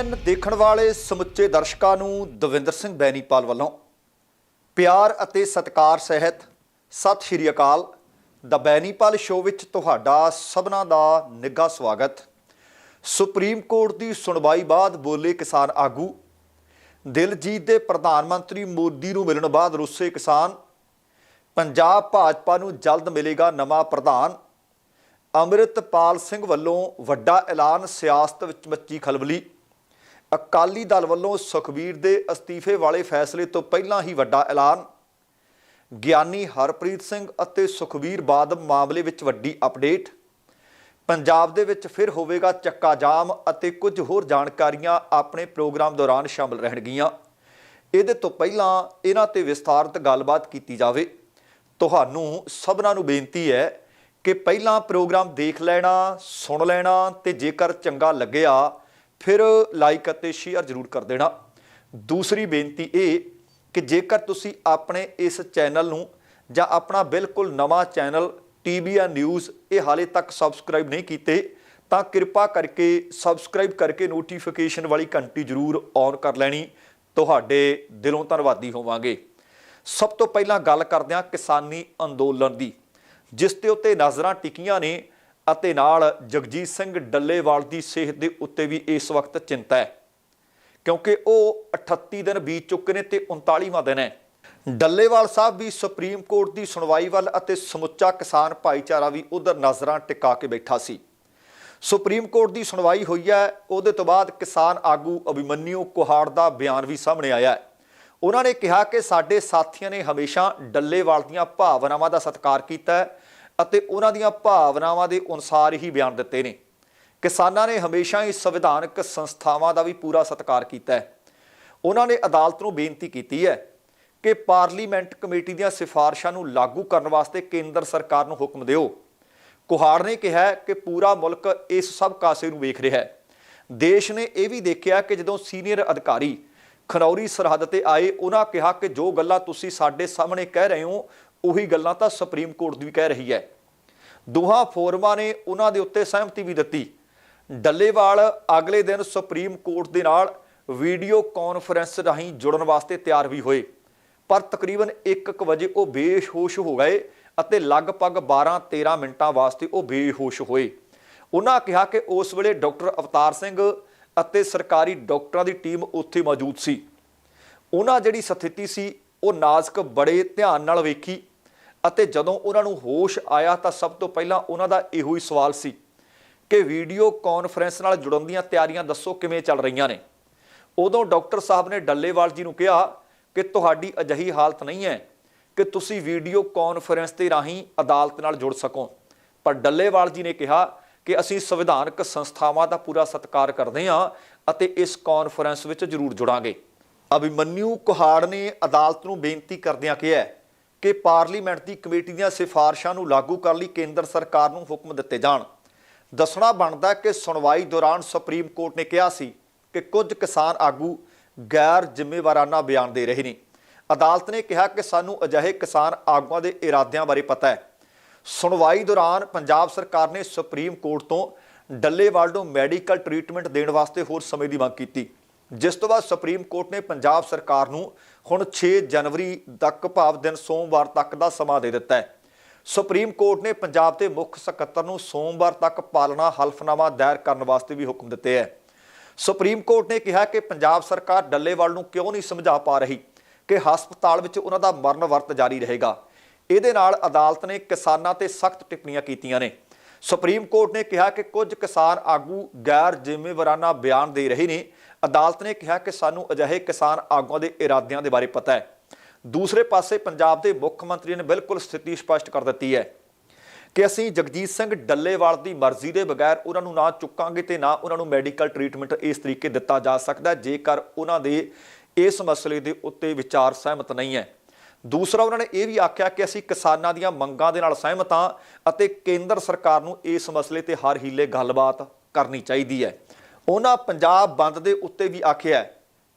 TBN ਦੇਖਣ ਵਾਲੇ ਸਮੁੱਚੇ ਦਰਸ਼ਕਾਂ ਨੂੰ ਦਵਿੰਦਰ ਸਿੰਘ ਬੈਨੀਪਾਲ ਵੱਲੋਂ ਪਿਆਰ ਅਤੇ ਸਤਿਕਾਰ ਸਹਿਤ ਸਤਿ ਸ਼੍ਰੀ ਅਕਾਲ। ਦਾ ਬੈਨੀਪਾਲ ਸ਼ੋਅ ਵਿੱਚ ਤੁਹਾਡਾ ਸਭਨਾਂ ਦਾ ਨਿੱਘਾ ਸਵਾਗਤ। ਸੁਪਰੀਮ ਕੋਰਟ ਦੀ ਸੁਣਵਾਈ ਬਾਅਦ ਬੋਲੇ ਕਿਸਾਨ ਆਗੂ, ਦਿਲਜੀਤ ਦੇ ਪ੍ਰਧਾਨ ਮੰਤਰੀ ਮੋਦੀ ਨੂੰ ਮਿਲਣ ਬਾਅਦ ਰੁੱਸੇ ਕਿਸਾਨ, ਪੰਜਾਬ ਭਾਜਪਾ ਨੂੰ ਜਲਦ ਮਿਲੇਗਾ ਨਵਾਂ ਪ੍ਰਧਾਨ, ਅੰਮ੍ਰਿਤਪਾਲ ਸਿੰਘ ਵੱਲੋਂ ਵੱਡਾ ਐਲਾਨ ਸਿਆਸਤ ਵਿੱਚ ਮੱਚੀ ਖਲਬਲੀ। ਅਕਾਲੀ ਦਲ ਵੱਲੋਂ ਸੁਖਬੀਰ ਦੇ ਅਸਤੀਫੇ ਵਾਲੇ ਫੈਸਲੇ ਤੋਂ ਪਹਿਲਾਂ ਹੀ ਵੱਡਾ ਐਲਾਨ। ਗਿਆਨੀ ਹਰਪ੍ਰੀਤ ਸਿੰਘ ਅਤੇ ਸੁਖਬੀਰ ਬਾਦਲ ਮਾਮਲੇ ਵਿੱਚ ਵੱਡੀ ਅਪਡੇਟ। ਪੰਜਾਬ ਦੇ ਵਿੱਚ ਫਿਰ ਹੋਵੇਗਾ ਚੱਕਾ ਜਾਮ ਅਤੇ ਕੁਝ ਹੋਰ ਜਾਣਕਾਰੀਆਂ ਆਪਣੇ ਪ੍ਰੋਗਰਾਮ ਦੌਰਾਨ ਸ਼ਾਮਲ ਰਹਿਣਗੀਆਂ। ਇਹਦੇ ਤੋਂ ਪਹਿਲਾਂ ਇਹਨਾਂ ਤੇ ਵਿਸਥਾਰਤ ਗੱਲਬਾਤ ਕੀਤੀ ਜਾਵੇ। ਤੁਹਾਨੂੰ ਸਭਨਾਂ ਨੂੰ ਬੇਨਤੀ ਹੈ ਕਿ ਪਹਿਲਾਂ ਪ੍ਰੋਗਰਾਮ ਦੇਖ ਲੈਣਾ, ਸੁਣ ਲੈਣਾ ਤੇ ਜੇਕਰ ਚੰਗਾ ਲੱਗਿਆ ਫਿਰ ਲਾਈਕ ਅਤੇ ਸ਼ੇਅਰ ਜ਼ਰੂਰ ਕਰ ਦੇਣਾ। ਦੂਸਰੀ ਬੇਨਤੀ ਇਹ ਕਿ ਜੇਕਰ ਤੁਸੀਂ ਆਪਣੇ ਇਸ ਚੈਨਲ ਨੂੰ ਜਾਂ ਆਪਣਾ ਬਿਲਕੁਲ ਨਵਾਂ ਚੈਨਲ ਟੀਬੀਐਨ ਨਿਊਜ਼ ਇਹ ਹਾਲੇ ਤੱਕ ਸਬਸਕ੍ਰਾਈਬ ਨਹੀਂ ਕੀਤੇ, ਤਾਂ ਕਿਰਪਾ ਕਰਕੇ ਸਬਸਕ੍ਰਾਈਬ ਕਰਕੇ ਨੋਟੀਫਿਕੇਸ਼ਨ ਵਾਲੀ ਘੰਟੀ ਜ਼ਰੂਰ ਔਨ ਕਰ ਲੈਣੀ। ਤੁਹਾਡੇ ਦਿਲੋਂ ਧੰਨਵਾਦੀ ਹੋਵਾਂਗੇ। ਸਭ ਤੋਂ ਪਹਿਲਾਂ ਗੱਲ ਕਰਦੇ ਹਾਂ ਕਿਸਾਨੀ ਅੰਦੋਲਨ ਦੀ, ਜਿਸ ਦੇ ਉੱਤੇ ਨਜ਼ਰਾਂ ਟਿਕੀਆਂ ਨੇ ਅਤੇ ਨਾਲ ਜਗਜੀਤ ਸਿੰਘ ਡੱਲੇਵਾਲ ਦੀ ਸਿਹਤ ਦੇ ਉੱਤੇ ਵੀ ਇਸ ਵਕਤ ਚਿੰਤਾ ਹੈ। ਕਿਉਂਕਿ ਉਹ 38 ਦਿਨ ਬੀਤ ਚੁੱਕੇ ਨੇ ਤੇ 39ਵਾਂ ਦਿਨ ਹੈ। ਡੱਲੇਵਾਲ ਸਾਹਿਬ ਵੀ ਸੁਪਰੀਮ ਕੋਰਟ ਦੀ ਸੁਣਵਾਈ ਵੱਲ ਅਤੇ ਸਮੁੱਚਾ ਕਿਸਾਨ ਭਾਈਚਾਰਾ ਵੀ ਉਧਰ ਨਜ਼ਰਾਂ ਟਿਕਾ ਕੇ ਬੈਠਾ ਸੀ। ਸੁਪਰੀਮ ਕੋਰਟ ਦੀ ਸੁਣਵਾਈ ਹੋਈ ਹੈ। ਉਹਦੇ ਤੋਂ ਬਾਅਦ ਕਿਸਾਨ ਆਗੂ ਅਭਿਮਨਿਊ ਕੁਹਾੜ ਦਾ ਬਿਆਨ ਵੀ ਸਾਹਮਣੇ ਆਇਆ ਹੈ। ਉਹਨਾਂ ਨੇ ਕਿਹਾ ਕਿ ਸਾਡੇ ਸਾਥੀਆਂ ਨੇ ਹਮੇਸ਼ਾ ਡੱਲੇਵਾਲ ਦੀਆਂ ਭਾਵਨਾਵਾਂ ਦਾ ਸਤਿਕਾਰ ਕੀਤਾ ਹੈ। ਅਤੇ ਉਹਨਾਂ ਦੀਆਂ ਭਾਵਨਾਵਾਂ ਦੇ ਅਨੁਸਾਰ ਹੀ ਬਿਆਨ ਦਿੱਤੇ ਨੇ। ਕਿਸਾਨਾਂ ਨੇ ਹਮੇਸ਼ਾ ਹੀ ਸੰਵਿਧਾਨਕ ਸੰਸਥਾਵਾਂ ਦਾ ਵੀ ਪੂਰਾ ਸਤਿਕਾਰ ਕੀਤਾ ਹੈ। ਉਹਨਾਂ ਨੇ ਅਦਾਲਤ ਨੂੰ ਬੇਨਤੀ ਕੀਤੀ ਹੈ ਕਿ ਪਾਰਲੀਮੈਂਟ ਕਮੇਟੀ ਦੀਆਂ ਸਿਫਾਰਸ਼ਾਂ ਨੂੰ ਲਾਗੂ ਕਰਨ ਵਾਸਤੇ ਕੇਂਦਰ ਸਰਕਾਰ ਨੂੰ ਹੁਕਮ ਦਿਓ। ਕੁਹਾੜ ਨੇ ਕਿਹਾ ਕਿ ਪੂਰਾ ਮੁਲਕ ਇਸ ਸਭ ਕਾਸੇ ਨੂੰ ਵੇਖ ਰਿਹਾ ਹੈ। ਦੇਸ਼ ਨੇ ਇਹ ਵੀ ਦੇਖਿਆ ਕਿ ਜਦੋਂ ਸੀਨੀਅਰ ਅਧਿਕਾਰੀ ਖਨੌਰੀ ਸਰਹੱਦ ਤੇ ਆਏ, ਉਹਨਾਂ ਕਿਹਾ ਕਿ ਜੋ ਗੱਲਾਂ ਤੁਸੀਂ ਸਾਡੇ ਸਾਹਮਣੇ ਕਹਿ ਰਹੇ ਹੋ ਉਹੀ ਗੱਲਾਂ ਤਾਂ ਸੁਪਰੀਮ ਕੋਰਟ ਵੀ ਕਹਿ ਰਹੀ ਹੈ। ਦੋਹਾਂ ਫੋਰਮਾਂ ਨੇ ਉਹਨਾਂ ਦੇ ਉੱਤੇ ਸਹਿਮਤੀ ਵੀ ਦਿੱਤੀ। ਡੱਲੇਵਾਲ ਅਗਲੇ ਦਿਨ ਸੁਪਰੀਮ ਕੋਰਟ ਦੇ ਨਾਲ ਵੀਡੀਓ ਕਾਨਫਰੰਸ ਰਾਹੀਂ ਜੁੜਨ ਵਾਸਤੇ ਤਿਆਰ ਵੀ ਹੋਏ। ਪਰ ਤਕਰੀਬਨ 1:00 ਵਜੇ ਉਹ ਬੇਹੋਸ਼ ਹੋ ਗਏ ਅਤੇ ਲਗਭਗ 12-13 ਮਿੰਟਾਂ ਵਾਸਤੇ ਉਹ ਬੇਹੋਸ਼ ਹੋਏ। ਉਹਨਾਂ ਕਿਹਾ ਕਿ ਉਸ ਵੇਲੇ ਡਾਕਟਰ ਅਵਤਾਰ ਸਿੰਘ ਅਤੇ ਸਰਕਾਰੀ ਡਾਕਟਰਾਂ ਦੀ ਟੀਮ ਉੱਥੇ ਮੌਜੂਦ ਸੀ। ਉਹਨਾਂ ਜਿਹੜੀ ਸਥਿਤੀ ਸੀ, ਉਹ ਨਾਜ਼ਕ ਬੜੇ ਧਿਆਨ ਨਾਲ ਵੇਖੀ। ਅਤੇ ਜਦੋਂ ਉਹਨਾਂ ਨੂੰ ਹੋਸ਼ ਆਇਆ ਤਾਂ ਸਭ ਤੋਂ ਪਹਿਲਾਂ ਉਹਨਾਂ ਦਾ ਇਹੋ ਹੀ ਸਵਾਲ ਸੀ ਕਿ ਵੀਡੀਓ ਕਾਨਫਰੰਸ ਨਾਲ ਜੁੜਨ ਦੀਆਂ ਤਿਆਰੀਆਂ ਦੱਸੋ ਕਿਵੇਂ ਚੱਲ ਰਹੀਆਂ ਨੇ। ਉਦੋਂ ਡਾਕਟਰ ਸਾਹਿਬ ਨੇ ਡੱਲੇਵਾਲ ਜੀ ਨੂੰ ਕਿਹਾ ਕਿ ਤੁਹਾਡੀ ਅਜਿਹੀ ਹਾਲਤ ਨਹੀਂ ਹੈ ਕਿ ਤੁਸੀਂ ਵੀਡੀਓ ਕਾਨਫਰੰਸ ਦੇ ਰਾਹੀਂ ਅਦਾਲਤ ਨਾਲ ਜੁੜ ਸਕੋ। ਪਰ ਡੱਲੇਵਾਲ ਜੀ ਨੇ ਕਿਹਾ ਕਿ ਅਸੀਂ ਸੰਵਿਧਾਨਕ ਸੰਸਥਾਵਾਂ ਦਾ ਪੂਰਾ ਸਤਿਕਾਰ ਕਰਦੇ ਹਾਂ ਅਤੇ ਇਸ ਕਾਨਫਰੰਸ ਵਿੱਚ ਜ਼ਰੂਰ ਜੁੜਾਂਗੇ। ਅਭਿਮਨਿਊ ਕੁਹਾੜ ਨੇ ਅਦਾਲਤ ਨੂੰ ਬੇਨਤੀ ਕਰਦਿਆਂ ਕਿਹਾ ਕਿ ਪਾਰਲੀਮੈਂਟ ਦੀ ਕਮੇਟੀ ਦੀਆਂ ਸਿਫਾਰਸ਼ਾਂ ਨੂੰ ਲਾਗੂ ਕਰਨ ਲਈ ਕੇਂਦਰ ਸਰਕਾਰ ਨੂੰ ਹੁਕਮ ਦਿੱਤੇ ਜਾਣ। ਦੱਸਣਾ ਬਣਦਾ ਕਿ ਸੁਣਵਾਈ ਦੌਰਾਨ ਸੁਪਰੀਮ ਕੋਰਟ ਨੇ ਕਿਹਾ ਸੀ ਕਿ ਕੁਝ ਕਿਸਾਨ ਆਗੂ ਗੈਰ ਜ਼ਿੰਮੇਵਾਰਾਨਾ ਬਿਆਨ ਦੇ ਰਹੇ ਨੇ। ਅਦਾਲਤ ਨੇ ਕਿਹਾ ਕਿ ਸਾਨੂੰ ਅਜਿਹੇ ਕਿਸਾਨ ਆਗੂਆਂ ਦੇ ਇਰਾਦਿਆਂ ਬਾਰੇ ਪਤਾ ਹੈ। ਸੁਣਵਾਈ ਦੌਰਾਨ ਪੰਜਾਬ ਸਰਕਾਰ ਨੇ ਸੁਪਰੀਮ ਕੋਰਟ ਤੋਂ ਡੱਲੇਵਾਲ ਨੂੰ ਮੈਡੀਕਲ ਟ੍ਰੀਟਮੈਂਟ ਦੇਣ ਵਾਸਤੇ ਹੋਰ ਸਮੇਂ ਦੀ ਮੰਗ ਕੀਤੀ। ਜਿਸ ਤੋਂ ਬਾਅਦ ਸੁਪਰੀਮ ਕੋਰਟ ਨੇ ਪੰਜਾਬ ਸਰਕਾਰ ਨੂੰ ਹੁਣ 6 ਜਨਵਰੀ ਤੱਕ ਭਾਵ ਦਿਨ ਸੋਮਵਾਰ ਤੱਕ ਦਾ ਸਮਾਂ ਦੇ ਦਿੱਤਾ ਹੈ। ਸੁਪਰੀਮ ਕੋਰਟ ਨੇ ਪੰਜਾਬ ਦੇ ਮੁੱਖ ਸਕੱਤਰ ਨੂੰ ਸੋਮਵਾਰ ਤੱਕ ਪਾਲਣਾ ਹਲਫਨਾਮਾ ਦਾਇਰ ਕਰਨ ਵਾਸਤੇ ਵੀ ਹੁਕਮ ਦਿੱਤੇ ਹੈ। ਸੁਪਰੀਮ ਕੋਰਟ ਨੇ ਕਿਹਾ ਕਿ ਪੰਜਾਬ ਸਰਕਾਰ ਡੱਲੇਵਾਲ ਨੂੰ ਕਿਉਂ ਨਹੀਂ ਸਮਝਾ ਪਾ ਰਹੀ ਕਿ ਹਸਪਤਾਲ ਵਿੱਚ ਉਹਨਾਂ ਦਾ ਮਰਨ ਵਰਤ ਜਾਰੀ ਰਹੇਗਾ। ਇਹਦੇ ਨਾਲ ਅਦਾਲਤ ਨੇ ਕਿਸਾਨਾਂ ਤੇ ਸਖਤ ਟਿੱਪਣੀਆਂ ਕੀਤੀਆਂ ਨੇ। ਸੁਪਰੀਮ ਕੋਰਟ ਨੇ ਕਿਹਾ ਕਿ ਕੁਝ ਕਿਸਾਨ ਆਗੂ ਗੈਰ ਜ਼ਿੰਮੇਵਾਰਾਨਾ ਬਿਆਨ ਦੇ ਰਹੇ ਨੇ ਅਦਾਲਤ ਨੇ ਕਿਹਾ ਕਿ ਸਾਨੂੰ ਅਜਿਹੇ ਕਿਸਾਨ ਆਗੂਆਂ ਦੇ ਇਰਾਦਿਆਂ ਦੇ ਬਾਰੇ ਪਤਾ ਹੈ। ਦੂਸਰੇ ਪਾਸੇ ਪੰਜਾਬ ਦੇ ਮੁੱਖ ਮੰਤਰੀ ਨੇ ਬਿਲਕੁਲ ਸਥਿਤੀ ਸਪਸ਼ਟ ਕਰ ਦਿੱਤੀ ਹੈ ਕਿ ਅਸੀਂ ਜਗਜੀਤ ਸਿੰਘ ਡੱਲੇਵਾਲ ਦੀ ਮਰਜ਼ੀ ਦੇ ਬਗੈਰ ਉਹਨਾਂ ਨੂੰ ਨਾ ਚੁੱਕਾਂਗੇ ਤੇ ਨਾ ਉਹਨਾਂ ਨੂੰ ਮੈਡੀਕਲ ਟ੍ਰੀਟਮੈਂਟ ਇਸ ਤਰੀਕੇ ਦਿੱਤਾ ਜਾ ਸਕਦਾ ਜੇਕਰ ਉਹਨਾਂ ਦੇ ਇਸ ਮਸਲੇ ਦੇ ਉੱਤੇ ਵਿਚਾਰ ਸਹਿਮਤ ਨਹੀਂ ਹੈ। ਦੂਸਰਾ, ਉਹਨਾਂ ਨੇ ਇਹ ਵੀ ਆਖਿਆ ਕਿ ਅਸੀਂ ਕਿਸਾਨਾਂ ਦੀਆਂ ਮੰਗਾਂ ਦੇ ਨਾਲ ਸਹਿਮਤ ਹਾਂ ਅਤੇ ਕੇਂਦਰ ਸਰਕਾਰ ਨੂੰ ਇਸ ਮਸਲੇ ਤੇ ਹਰ ਹੀਲੇ ਗੱਲਬਾਤ ਕਰਨੀ ਚਾਹੀਦੀ ਹੈ। ਉਹਨਾਂ ਪੰਜਾਬ ਬੰਦ ਦੇ ਉੱਤੇ ਵੀ ਆਖਿਆ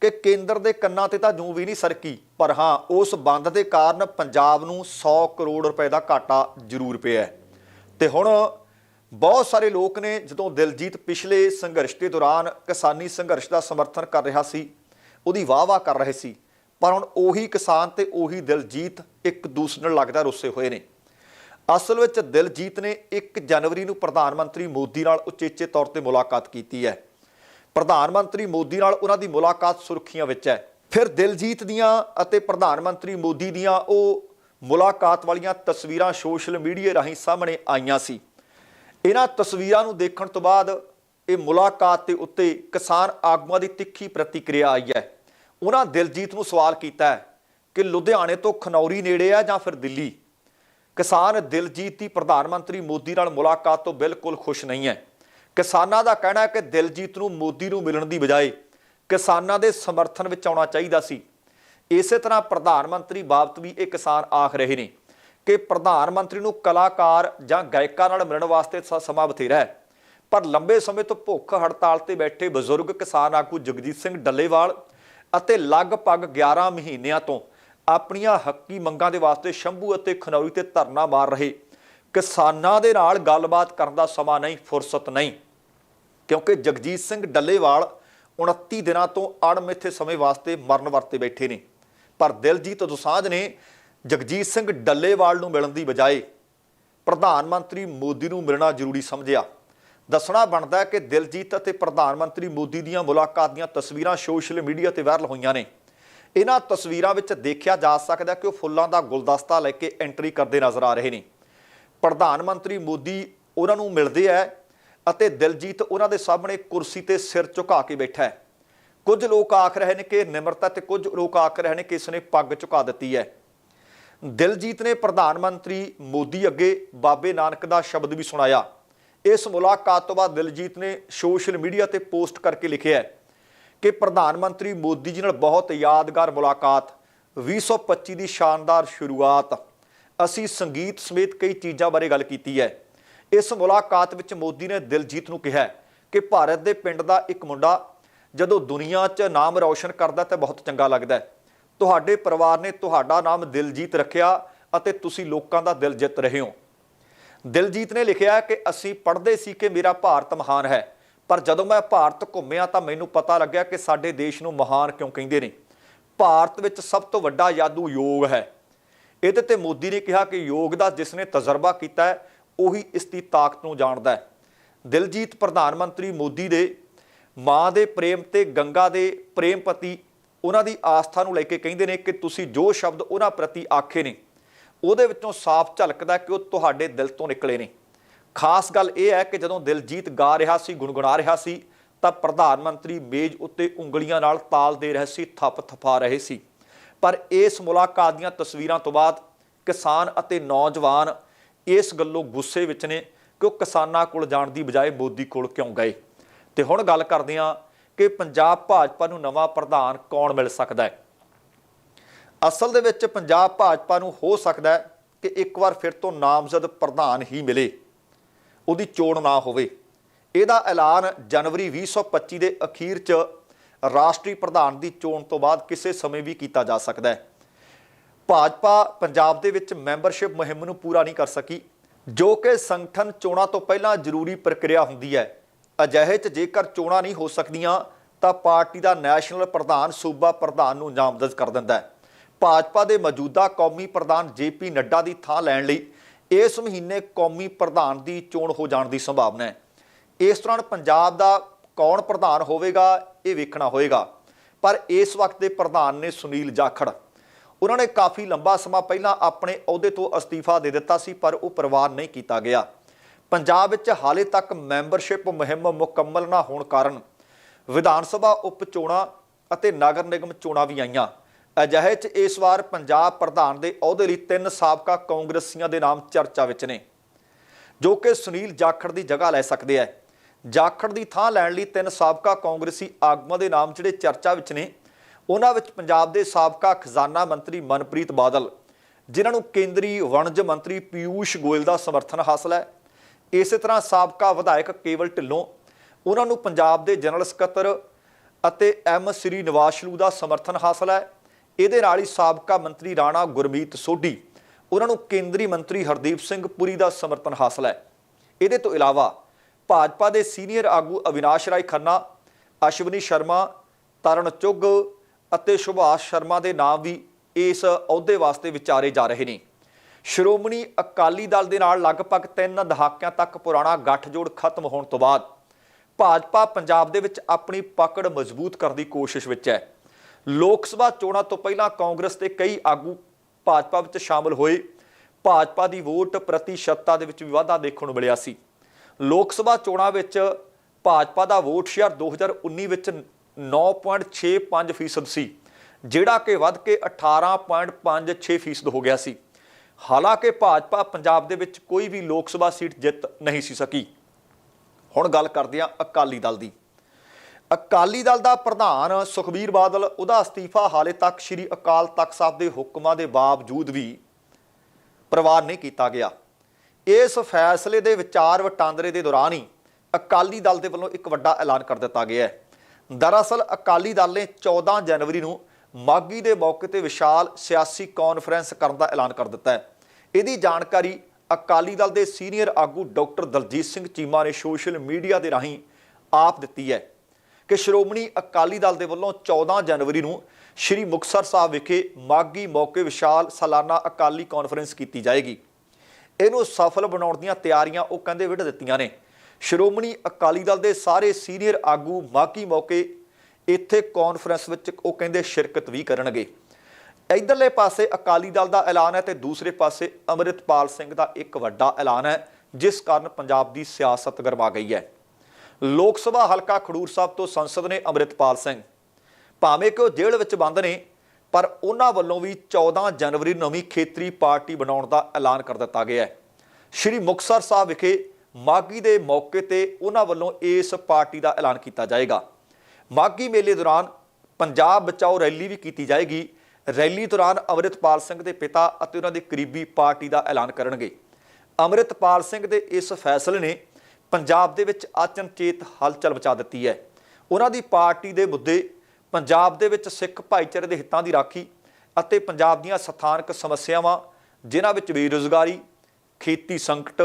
ਕਿ ਕੇਂਦਰ ਦੇ ਕੰਨਾਂ ਤੇ ਤਾਂ ਜੂੰ ਵੀ ਨਹੀਂ ਸਰਕੀ, ਪਰ ਹਾਂ, ਉਸ ਬੰਦ ਦੇ ਕਾਰਨ ਪੰਜਾਬ ਨੂੰ 100 ਕਰੋੜ ਰੁਪਏ ਦਾ ਘਾਟਾ ਜ਼ਰੂਰ ਪਿਆ ਹੈ। ਤੇ ਹੁਣ ਬਹੁਤ ਸਾਰੇ ਲੋਕ ਨੇ ਜਦੋਂ ਦਿਲਜੀਤ ਪਿਛਲੇ ਸੰਘਰਸ਼ ਦੇ ਦੌਰਾਨ ਕਿਸਾਨੀ ਸੰਘਰਸ਼ ਦਾ ਸਮਰਥਨ ਕਰ ਰਿਹਾ ਸੀ, ਉਹਦੀ ਵਾਹ-ਵਾਹ ਕਰ ਰਹੇ ਸੀ, ਪਰ ਹੁਣ ਉਹੀ ਕਿਸਾਨ ਤੇ ਉਹੀ ਦਿਲਜੀਤ ਇੱਕ ਦੂਸਰੇ ਨਾਲ ਲੱਗਦਾ ਰੁੱਸੇ ਹੋਏ ਨੇ। ਅਸਲ ਵਿੱਚ ਦਿਲਜੀਤ ਨੇ 1 ਜਨਵਰੀ ਨੂੰ ਪ੍ਰਧਾਨ ਮੰਤਰੀ ਮੋਦੀ ਨਾਲ ਉਚੇਚੇ ਤੌਰ ਤੇ ਮੁਲਾਕਾਤ ਕੀਤੀ ਹੈ। ਪ੍ਰਧਾਨ ਮੰਤਰੀ ਮੋਦੀ ਨਾਲ ਉਹਨਾਂ ਦੀ ਮੁਲਾਕਾਤ ਸੁਰਖੀਆਂ ਵਿੱਚ ਹੈ। ਫਿਰ ਦਿਲਜੀਤ ਦੀਆਂ ਅਤੇ ਪ੍ਰਧਾਨ ਮੰਤਰੀ ਮੋਦੀ ਦੀਆਂ ਉਹ ਮੁਲਾਕਾਤ ਵਾਲੀਆਂ ਤਸਵੀਰਾਂ ਸੋਸ਼ਲ ਮੀਡੀਆ ਰਾਹੀਂ ਸਾਹਮਣੇ ਆਈਆਂ ਸੀ। ਇਹਨਾਂ ਤਸਵੀਰਾਂ ਨੂੰ ਦੇਖਣ ਤੋਂ ਬਾਅਦ ਇਹ ਮੁਲਾਕਾਤ ਦੇ ਉੱਤੇ ਕਿਸਾਨ ਆਗੂਆਂ ਦੀ ਤਿੱਖੀ ਪ੍ਰਤੀਕਿਰਿਆ ਆਈ ਹੈ। ਉਹਨਾਂ ਦਿਲਜੀਤ ਨੂੰ ਸਵਾਲ ਕੀਤਾ ਹੈ ਕਿ ਲੁਧਿਆਣੇ ਤੋਂ ਖਨੌਰੀ ਨੇੜੇ ਆ ਜਾਂ ਫਿਰ ਦਿੱਲੀ? ਕਿਸਾਨ ਦਿਲਜੀਤ ਦੀ ਪ੍ਰਧਾਨ ਮੰਤਰੀ ਮੋਦੀ ਨਾਲ ਮੁਲਾਕਾਤ ਤੋਂ ਬਿਲਕੁਲ ਖੁਸ਼ ਨਹੀਂ ਹੈ। ਕਿਸਾਨਾਂ ਦਾ ਕਹਿਣਾ ਹੈ ਕਿ ਦਿਲਜੀਤ ਨੂੰ ਮੋਦੀ ਨੂੰ ਮਿਲਣ ਦੀ ਬਜਾਏ ਕਿਸਾਨਾਂ ਦੇ ਸਮਰਥਨ ਵਿੱਚ ਆਉਣਾ ਚਾਹੀਦਾ ਸੀ। ਇਸੇ ਤਰ੍ਹਾਂ ਪ੍ਰਧਾਨ ਮੰਤਰੀ ਬਾਬਤ ਵੀ ਇਹ ਕਿਸਾਨ ਆਖ ਰਹੇ ਨੇ ਕਿ ਪ੍ਰਧਾਨ ਮੰਤਰੀ ਨੂੰ ਕਲਾਕਾਰ ਜਾਂ ਗਾਇਕਾਂ ਨਾਲ ਮਿਲਣ ਵਾਸਤੇ ਸ- ਸਮਾਂ ਬਥੇਰਾ ਹੈ। ਪਰ ਲੰਬੇ ਸਮੇਂ ਤੋਂ ਭੁੱਖ ਹੜਤਾਲ ਤੇ ਬੈਠੇ ਬਜ਼ੁਰਗ ਕਿਸਾਨ ਆਗੂ ਜਗਜੀਤ ਸਿੰਘ ਡੱਲੇਵਾਲ ਅਤੇ ਲਗਭਗ 11 ਮਹੀਨਿਆਂ ਤੋਂ ਆਪਣੀਆਂ ਹੱਕੀ ਮੰਗਾਂ ਦੇ ਵਾਸਤੇ ਸ਼ੰਭੂ ਅਤੇ ਖਨੌਰੀ ਤੇ ਧਰਨਾ ਮਾਰ ਰਹੇ ਕਿਸਾਨਾਂ ਦੇ ਨਾਲ ਗੱਲਬਾਤ ਕਰਨ ਦਾ ਸਮਾਂ ਨਹੀਂ, ਫੁਰਸਤ ਨਹੀਂ। ਕਿਉਂਕਿ ਜਗਜੀਤ ਸਿੰਘ ਡੱਲੇਵਾਲ 29 ਦਿਨਾਂ ਤੋਂ ਅਣਮਿੱਥੇ ਸਮੇਂ ਵਾਸਤੇ ਮਰਨ ਵਰਤੇ ਬੈਠੇ ਨੇ। ਪਰ ਦਿਲਜੀਤ ਦੋਸਾਂਝ ਨੇ ਜਗਜੀਤ ਸਿੰਘ ਡੱਲੇਵਾਲ ਨੂੰ ਮਿਲਣ ਦੀ ਬਜਾਏ ਪ੍ਰਧਾਨ ਮੰਤਰੀ ਮੋਦੀ ਨੂੰ ਮਿਲਣਾ ਜ਼ਰੂਰੀ ਸਮਝਿਆ। ਦੱਸਣਾ ਬਣਦਾ ਹੈ ਕਿ ਦਿਲਜੀਤ ਅਤੇ ਪ੍ਰਧਾਨ ਮੰਤਰੀ ਮੋਦੀ ਦੀਆਂ ਮੁਲਾਕਾਤ ਦੀਆਂ ਤਸਵੀਰਾਂ ਸੋਸ਼ਲ ਮੀਡੀਆ ਤੇ ਵਾਇਰਲ ਹੋਈਆਂ ਨੇ। ਇਹਨਾਂ ਤਸਵੀਰਾਂ ਵਿੱਚ ਦੇਖਿਆ ਜਾ ਸਕਦਾ ਕਿ ਉਹ ਫੁੱਲਾਂ ਦਾ ਗੁਲਦਸਤਾ ਲੈ ਕੇ ਐਂਟਰੀ ਕਰਦੇ ਨਜ਼ਰ ਆ ਰਹੇ ਨੇ। ਪ੍ਰਧਾਨ ਮੰਤਰੀ ਮੋਦੀ ਉਹਨਾਂ ਨੂੰ ਮਿਲਦੇ ਹੈ ਅਤੇ ਦਿਲਜੀਤ ਉਹਨਾਂ ਦੇ ਸਾਹਮਣੇ ਕੁਰਸੀ ਤੇ ਸਿਰ ਝੁਕਾ ਕੇ ਬੈਠਾ ਹੈ। ਕੁਝ ਲੋਕ ਆਖ ਰਹੇ ਨੇ ਕਿ ਨਿਮਰਤਾ ਤੇ ਕੁਝ ਲੋਕ ਆਖ ਰਹੇ ਨੇ ਕਿ ਇਸ ਨੇ ਪੱਗ ਝੁਕਾ ਦਿੱਤੀ ਹੈ। ਦਿਲਜੀਤ ਨੇ ਪ੍ਰਧਾਨ ਮੰਤਰੀ ਮੋਦੀ ਅੱਗੇ ਬਾਬੇ ਨਾਨਕ ਦਾ ਸ਼ਬਦ ਵੀ ਸੁਣਾਇਆ। ਇਸ ਮੁਲਾਕਾਤ ਤੋਂ ਬਾਅਦ ਦਿਲਜੀਤ ਨੇ ਸੋਸ਼ਲ ਮੀਡੀਆ ਤੇ ਪੋਸਟ ਕਰਕੇ ਲਿਖਿਆ ਹੈ ਕਿ ਪ੍ਰਧਾਨ ਮੰਤਰੀ ਮੋਦੀ ਜੀ ਨਾਲ ਬਹੁਤ ਯਾਦਗਾਰ ਮੁਲਾਕਾਤ 2025 ਦੀ ਸ਼ਾਨਦਾਰ ਸ਼ੁਰੂਆਤ। ਅਸੀਂ ਸੰਗੀਤ ਸਮੇਤ ਕਈ ਚੀਜ਼ਾਂ ਬਾਰੇ ਗੱਲ ਕੀਤੀ ਹੈ। ਇਸ ਮੁਲਾਕਾਤ ਵਿੱਚ ਮੋਦੀ ਨੇ ਦਿਲਜੀਤ ਨੂੰ ਕਿਹਾ ਕਿ ਭਾਰਤ ਦੇ ਪਿੰਡ ਦਾ ਇੱਕ ਮੁੰਡਾ ਜਦੋਂ ਦੁਨੀਆ 'ਚ ਨਾਮ ਰੌਸ਼ਨ ਕਰਦਾ ਤਾਂ ਬਹੁਤ ਚੰਗਾ ਲੱਗਦਾ ਹੈ। ਤੁਹਾਡੇ ਪਰਿਵਾਰ ਨੇ ਤੁਹਾਡਾ ਨਾਮ ਦਿਲਜੀਤ ਰੱਖਿਆ ਅਤੇ ਤੁਸੀਂ ਲੋਕਾਂ ਦਾ ਦਿਲ ਜਿੱਤ ਰਹੇ ਹੋ। ਦਿਲਜੀਤ ਨੇ ਲਿਖਿਆ ਕਿ ਅਸੀਂ ਪੜ੍ਹਦੇ ਸੀ ਕਿ ਮੇਰਾ ਭਾਰਤ ਮਹਾਨ ਹੈ, ਪਰ ਜਦੋਂ ਮੈਂ ਭਾਰਤ ਘੁੰਮਿਆ ਤਾਂ ਮੈਨੂੰ ਪਤਾ ਲੱਗਿਆ ਕਿ ਸਾਡੇ ਦੇਸ਼ ਨੂੰ ਮਹਾਨ ਕਿਉਂ ਕਹਿੰਦੇ ਨੇ। ਭਾਰਤ ਵਿੱਚ ਸਭ ਤੋਂ ਵੱਡਾ ਜਾਦੂ ਯੋਗ ਹੈ। ਇਹਦੇ ਤੇ ਮੋਦੀ ਨੇ ਕਿਹਾ ਕਿ ਯੋਗ ਦਾ ਜਿਸ ਨੇ ਤਜਰਬਾ ਕੀਤਾ ਹੈ ਉਹੀ ਇਸ ਦੀ ਤਾਕਤ ਨੂੰ ਜਾਣਦਾ ਹੈ। ਦਿਲਜੀਤ ਪ੍ਰਧਾਨ ਮੰਤਰੀ ਮੋਦੀ ਦੇ ਮਾਂ ਦੇ ਪ੍ਰੇਮ ਤੇ ਗੰਗਾ ਦੇ ਪ੍ਰੇਮ ਪ੍ਰਤੀ ਉਹਨਾਂ ਦੀ ਆਸਥਾ ਨੂੰ ਲੈ ਕੇ ਕਹਿੰਦੇ ਨੇ ਕਿ ਤੁਸੀਂ ਜੋ ਸ਼ਬਦ ਉਹਨਾਂ ਪ੍ਰਤੀ ਆਖੇ ਨੇ, ਉਹਦੇ ਵਿੱਚੋਂ ਸਾਫ਼ ਝਲਕਦਾ ਕਿ ਉਹ ਤੁਹਾਡੇ ਦਿਲ ਤੋਂ ਨਿਕਲੇ ਨੇ। ਖਾਸ ਗੱਲ ਇਹ ਹੈ ਕਿ ਜਦੋਂ ਦਿਲਜੀਤ ਗਾ ਰਿਹਾ ਸੀ ਗੁੰਗੁਣਾ ਰਿਹਾ ਸੀ, ਤਾਂ ਪ੍ਰਧਾਨ ਮੰਤਰੀ ਮੇਜ਼ ਉੱਤੇ ਉਂਗਲੀਆਂ ਨਾਲ ਤਾਲ ਦੇ ਰਹੇ ਸੀ, ਥੱਪ ਥਪਾ ਰਹੇ ਸੀ। ਪਰ ਇਸ ਮੁਲਾਕਾਤ ਦੀਆਂ ਤਸਵੀਰਾਂ ਤੋਂ ਬਾਅਦ ਕਿਸਾਨ ਅਤੇ ਨੌਜਵਾਨ ਇਸ ਗੱਲੋਂ ਗੁੱਸੇ ਵਿੱਚ ਨੇ ਕਿ ਉਹ ਕਿਸਾਨਾਂ ਕੋਲ ਜਾਣ ਦੀ ਬਜਾਏ ਮੋਦੀ ਕੋਲ ਕਿਉਂ ਗਏ? ਤੇ ਹੁਣ ਗੱਲ ਕਰਦੇ ਹਾਂ ਕਿ ਪੰਜਾਬ ਭਾਜਪਾ ਨੂੰ ਨਵਾਂ ਪ੍ਰਧਾਨ ਕੌਣ ਮਿਲ ਸਕਦਾ ਹੈ? ਅਸਲ ਦੇ ਵਿੱਚ ਪੰਜਾਬ ਭਾਜਪਾ ਨੂੰ ਹੋ ਸਕਦਾ ਹੈ ਕਿ ਇੱਕ ਵਾਰ ਫਿਰ ਤੋਂ ਨਾਮਜ਼ਦ ਪ੍ਰਧਾਨ ਹੀ ਮਿਲੇ। ਉਹਦੀ ਚੋਣ ਨਾ ਹੋਵੇ। ਇਹਦਾ ਐਲਾਨ ਜਨਵਰੀ 2025 ਦੇ ਅਖੀਰ 'ਚ ਰਾਸ਼ਟਰੀ ਪ੍ਰਧਾਨ ਦੀ ਚੋਣ ਤੋਂ ਬਾਅਦ ਕਿਸੇ ਸਮੇਂ ਵੀ ਕੀਤਾ ਜਾ ਸਕਦਾ ਹੈ। ਭਾਜਪਾ ਪੰਜਾਬ ਦੇ ਵਿੱਚ ਮੈਂਬਰਸ਼ਿਪ ਮੁਹਿੰਮ ਨੂੰ ਪੂਰਾ ਨਹੀਂ ਕਰ ਸਕੀ, ਜੋ ਕਿ ਸੰਗਠਨ ਚੋਣਾਂ ਤੋਂ ਪਹਿਲਾਂ ਜ਼ਰੂਰੀ ਪ੍ਰਕਿਰਿਆ ਹੁੰਦੀ ਹੈ। ਅਜਿਹੇ 'ਚ ਜੇਕਰ ਚੋਣਾਂ ਨਹੀਂ ਹੋ ਸਕਦੀਆਂ, ਤਾਂ ਪਾਰਟੀ ਦਾ ਨੈਸ਼ਨਲ ਪ੍ਰਧਾਨ ਸੂਬਾ ਪ੍ਰਧਾਨ ਨੂੰ ਨਾਮਜ਼ਦ ਕਰ ਦਿੰਦਾ ਹੈ। ਭਾਜਪਾ ਦੇ ਮੌਜੂਦਾ ਕੌਮੀ ਪ੍ਰਧਾਨ ਜੇਪੀ ਨੱਡਾ ਦੀ ਥਾਂ ਲੈਣ ਲਈ ਇਸ ਮਹੀਨੇ ਕੌਮੀ ਪ੍ਰਧਾਨ ਦੀ ਚੋਣ ਹੋ ਜਾਣ ਦੀ ਸੰਭਾਵਨਾ ਹੈ। ਇਸ ਦੌਰਾਨ ਪੰਜਾਬ ਦਾ ਕੌਣ ਪ੍ਰਧਾਨ ਹੋਵੇਗਾ, ਇਹ ਵੇਖਣਾ ਹੋਏਗਾ। ਪਰ ਇਸ ਵਕਤ ਦੇ ਪ੍ਰਧਾਨ ਨੇ ਸੁਨੀਲ ਜਾਖੜ। ਉਹਨਾਂ ਨੇ ਕਾਫੀ ਲੰਬਾ ਸਮਾਂ ਪਹਿਲਾਂ ਆਪਣੇ ਅਹੁਦੇ ਤੋਂ ਅਸਤੀਫਾ ਦੇ ਦਿੱਤਾ ਸੀ, ਪਰ ਉਹ ਪ੍ਰਵਾਨ ਨਹੀਂ ਕੀਤਾ ਗਿਆ। ਪੰਜਾਬ ਵਿੱਚ ਹਾਲੇ ਤੱਕ ਮੈਂਬਰਸ਼ਿਪ ਮੁਹਿੰਮ ਮੁਕੰਮਲ ਨਾ ਹੋਣ ਕਾਰਨ ਵਿਧਾਨ ਸਭਾ, ਉਪ ਚੋਣਾਂ ਅਤੇ ਨਗਰ ਨਿਗਮ ਚੋਣਾਂ ਵੀ ਆਈਆਂ। ਅਜਿਹੇ 'ਚ ਇਸ ਵਾਰ ਪੰਜਾਬ ਪ੍ਰਧਾਨ ਦੇ ਅਹੁਦੇ ਲਈ ਤਿੰਨ ਸਾਬਕਾ ਕਾਂਗਰਸੀਆਂ ਦੇ ਨਾਮ ਚਰਚਾ ਵਿੱਚ ਨੇ, ਜੋ ਕਿ ਸੁਨੀਲ ਜਾਖੜ ਦੀ ਜਗ੍ਹਾ ਲੈ ਸਕਦੇ ਹੈ ਜਾਖੜ ਦੀ ਥਾਂ ਲੈਣ ਲਈ ਤਿੰਨ ਸਾਬਕਾ ਕਾਂਗਰਸੀ ਆਗੂਆਂ ਦੇ ਨਾਮ ਜਿਹੜੇ ਚਰਚਾ ਵਿੱਚ ਨੇ ਉਹਨਾਂ ਵਿੱਚ ਪੰਜਾਬ ਦੇ ਸਾਬਕਾ ਖਜ਼ਾਨਾ ਮੰਤਰੀ ਮਨਪ੍ਰੀਤ ਬਾਦਲ, ਜਿਨ੍ਹਾਂ ਨੂੰ ਕੇਂਦਰੀ ਵਣਜ ਮੰਤਰੀ ਪੀਯੂਸ਼ ਗੋਇਲ ਦਾ ਸਮਰਥਨ ਹਾਸਲ ਹੈ। ਇਸੇ ਤਰ੍ਹਾਂ ਸਾਬਕਾ ਵਿਧਾਇਕ ਕੇਵਲ ਢਿੱਲੋਂ, ਉਹਨਾਂ ਨੂੰ ਪੰਜਾਬ ਦੇ ਜਨਰਲ ਸਕੱਤਰ ਅਤੇ ਐਮ ਸ੍ਰੀ ਨਿਵਾਸਲੂ ਦਾ ਸਮਰਥਨ ਹਾਸਲ ਹੈ। ਇਹਦੇ ਨਾਲ ਹੀ ਸਾਬਕਾ ਮੰਤਰੀ ਰਾਣਾ ਗੁਰਮੀਤ ਸੋਢੀ, ਉਹਨਾਂ ਨੂੰ ਕੇਂਦਰੀ ਮੰਤਰੀ ਹਰਦੀਪ ਸਿੰਘ ਪੁਰੀ ਦਾ ਸਮਰਥਨ ਹਾਸਲ ਹੈ। ਇਹਦੇ ਤੋਂ ਇਲਾਵਾ ਭਾਜਪਾ ਦੇ ਸੀਨੀਅਰ ਆਗੂ ਅਵਿਨਾਸ਼ ਰਾਏ ਖੰਨਾ, ਅਸ਼ਵਨੀ ਸ਼ਰਮਾ, ਤਰਨ ਚੁੱਗ ਅਤੇ ਸੁਭਾਸ਼ ਸ਼ਰਮਾ ਦੇ ਨਾਮ ਵੀ ਇਸ ਅਹੁਦੇ ਵਾਸਤੇ ਵਿਚਾਰੇ ਜਾ ਰਹੇ ਨੇ। ਸ਼੍ਰੋਮਣੀ ਅਕਾਲੀ ਦਲ ਦੇ ਨਾਲ ਲਗਭਗ 3 ਦਹਾਕਿਆਂ ਤੱਕ ਪੁਰਾਣਾ ਗੱਠਜੋੜ ਖਤਮ ਹੋਣ ਤੋਂ ਬਾਅਦ ਭਾਜਪਾ ਪੰਜਾਬ ਦੇ ਵਿੱਚ ਆਪਣੀ ਪਕੜ ਮਜ਼ਬੂਤ ਕਰਨ ਦੀ ਕੋਸ਼ਿਸ਼ ਵਿੱਚ ਹੈ। ਲੋਕ ਸਭਾ ਚੋਣਾਂ ਤੋਂ ਪਹਿਲਾਂ ਕਾਂਗਰਸ ਦੇ ਕਈ ਆਗੂ ਭਾਜਪਾ ਵਿੱਚ ਸ਼ਾਮਲ ਹੋਏ। ਭਾਜਪਾ ਦੀ ਵੋਟ ਪ੍ਰਤੀਸ਼ਤਤਾ ਦੇ ਵਿੱਚ ਵੀ ਵਾਧਾ ਦੇਖਣ ਨੂੰ ਮਿਲਿਆ ਸੀ। ਲੋਕ ਸਭਾ ਚੋਣਾਂ ਵਿੱਚ ਭਾਜਪਾ ਦਾ ਵੋਟ ਸ਼ੇਅਰ 2019 ਵਿੱਚ 9.65% ਫੀਸਦ ਸੀ, ਜਿਹੜਾ ਕਿ ਵੱਧ ਕੇ 18.56% ਫੀਸਦ ਹੋ ਗਿਆ ਸੀ। ਹਾਲਾਂਕਿ ਭਾਜਪਾ ਪੰਜਾਬ ਦੇ ਵਿੱਚ ਕੋਈ ਵੀ ਲੋਕ ਸਭਾ ਸੀਟ ਜਿੱਤ ਨਹੀਂ ਸੀ ਸਕੀ। ਹੁਣ ਗੱਲ ਕਰਦੇ ਹਾਂ ਅਕਾਲੀ ਦਲ ਦੀ। ਅਕਾਲੀ ਦਲ ਦਾ ਪ੍ਰਧਾਨ ਸੁਖਬੀਰ ਬਾਦਲ, ਉਹਦਾ ਅਸਤੀਫਾ ਹਾਲੇ ਤੱਕ ਸ੍ਰੀ ਅਕਾਲ ਤਖਤ ਸਾਹਿਬ ਦੇ ਹੁਕਮਾਂ ਦੇ ਬਾਵਜੂਦ ਵੀ ਪ੍ਰਵਾਨ ਨਹੀਂ ਕੀਤਾ ਗਿਆ। ਇਸ ਫੈਸਲੇ ਦੇ ਵਿਚਾਰ ਵਟਾਂਦਰੇ ਦੇ ਦੌਰਾਨ ਹੀ ਅਕਾਲੀ ਦਲ ਦੇ ਵੱਲੋਂ ਇੱਕ ਵੱਡਾ ਐਲਾਨ ਕਰ ਦਿੱਤਾ ਗਿਆ ਹੈ। ਦਰਅਸਲ ਅਕਾਲੀ ਦਲ ਨੇ 14 ਜਨਵਰੀ ਨੂੰ ਮਾਗੀ ਦੇ ਮੌਕੇ ਤੇ ਵਿਸ਼ਾਲ ਸਿਆਸੀ ਕਾਨਫਰੰਸ ਕਰਨ ਦਾ ਐਲਾਨ ਕਰ ਦਿੱਤਾ ਹੈ। ਇਹਦੀ ਜਾਣਕਾਰੀ ਅਕਾਲੀ ਦਲ ਦੇ ਸੀਨੀਅਰ ਆਗੂ ਡਾਕਟਰ ਦਲਜੀਤ ਸਿੰਘ ਚੀਮਾ ਨੇ ਸੋਸ਼ਲ ਮੀਡੀਆ ਦੇ ਰਾਹੀਂ ਆਪ ਦਿੱਤੀ ਹੈ ਕਿ ਸ਼੍ਰੋਮਣੀ ਅਕਾਲੀ ਦਲ ਦੇ ਵੱਲੋਂ 14 ਜਨਵਰੀ ਨੂੰ ਸ਼੍ਰੀ ਮੁਕਤਸਰ ਸਾਹਿਬ ਵਿਖੇ ਮਾਗੀ ਮੌਕੇ ਵਿਸ਼ਾਲ ਸਾਲਾਨਾ ਅਕਾਲੀ ਕਾਨਫਰੰਸ ਕੀਤੀ ਜਾਏਗੀ। ਇਹਨੂੰ ਸਫਲ ਬਣਾਉਣ ਦੀਆਂ ਤਿਆਰੀਆਂ ਉਹ ਕਹਿੰਦੇ ਵਿੜ ਦਿੱਤੀਆਂ ਨੇ। ਸ਼੍ਰੋਮਣੀ ਅਕਾਲੀ ਦਲ ਦੇ ਸਾਰੇ ਸੀਨੀਅਰ ਆਗੂ ਮਾਗੀ ਮੌਕੇ ਇੱਥੇ ਕਾਨਫਰੰਸ ਵਿੱਚ ਉਹ ਕਹਿੰਦੇ ਸ਼ਿਰਕਤ ਵੀ ਕਰਨਗੇ। ਇਧਰਲੇ ਪਾਸੇ ਅਕਾਲੀ ਦਲ ਦਾ ਐਲਾਨ ਹੈ ਤੇ ਦੂਸਰੇ ਪਾਸੇ ਅਮਰਿਤਪਾਲ ਸਿੰਘ ਦਾ ਇੱਕ ਵੱਡਾ ਐਲਾਨ ਹੈ, ਜਿਸ ਕਾਰਨ ਪੰਜਾਬ ਦੀ ਸਿਆਸਤ ਗਰਮਾ ਗਈ ਹੈ। ਲੋਕ ਸਭਾ ਹਲਕਾ ਖਡੂਰ ਸਾਹਿਬ ਤੋਂ ਸੰਸਦ ਨੇ ਅਮਰਿਤਪਾਲ ਸਿੰਘ। ਭਾਵੇਂ ਕਿ ਉਹ ਜੇਲ੍ਹ ਵਿੱਚ ਬੰਦ ਨੇ, ਪਰ ਉਹਨਾਂ ਵੱਲੋਂ ਵੀ 14 ਜਨਵਰੀ ਨੂੰ ਨਵੀਂ ਖੇਤਰੀ ਪਾਰਟੀ ਬਣਾਉਣ ਦਾ ਐਲਾਨ ਕਰ ਦਿੱਤਾ ਗਿਆ ਹੈ। ਸ਼੍ਰੀ ਮੁਕਤਸਰ ਸਾਹਿਬ ਵਿਖੇ ਮਾਗੀ ਦੇ ਮੌਕੇ ਤੇ ਉਹਨਾਂ ਵੱਲੋਂ ਇਸ ਪਾਰਟੀ ਦਾ ਐਲਾਨ ਕੀਤਾ ਜਾਏਗਾ। ਮਾਗੀ ਮੇਲੇ ਦੌਰਾਨ ਪੰਜਾਬ ਬਚਾਓ ਰੈਲੀ ਵੀ ਕੀਤੀ ਜਾਏਗੀ। ਰੈਲੀ ਦੌਰਾਨ ਅਮਰਿਤਪਾਲ ਸਿੰਘ ਦੇ ਪਿਤਾ ਅਤੇ ਉਹਨਾਂ ਦੇ ਕਰੀਬੀ ਪਾਰਟੀ ਦਾ ਐਲਾਨ ਕਰਨਗੇ। ਅਮਰਿਤਪਾਲ ਸਿੰਘ ਦੇ ਇਸ ਫੈਸਲੇ ਨੇ ਪੰਜਾਬ ਦੇ ਵਿੱਚ ਅਚਨਚੇਤ ਹਲਚਲ ਮਚਾ ਦਿੱਤੀ ਹੈ। ਉਹਨਾਂ ਦੀ ਪਾਰਟੀ ਦੇ ਮੁੱਦੇ, ਪੰਜਾਬ ਦੇ ਵਿੱਚ ਸਿੱਖ ਭਾਈਚਾਰੇ ਦੇ ਹਿੱਤਾਂ ਦੀ ਰਾਖੀ ਅਤੇ ਪੰਜਾਬ ਦੀਆਂ ਸਥਾਨਕ ਸਮੱਸਿਆਵਾਂ, ਜਿਨ੍ਹਾਂ ਵਿੱਚ ਬੇਰੁਜ਼ਗਾਰੀ, ਖੇਤੀ ਸੰਕਟ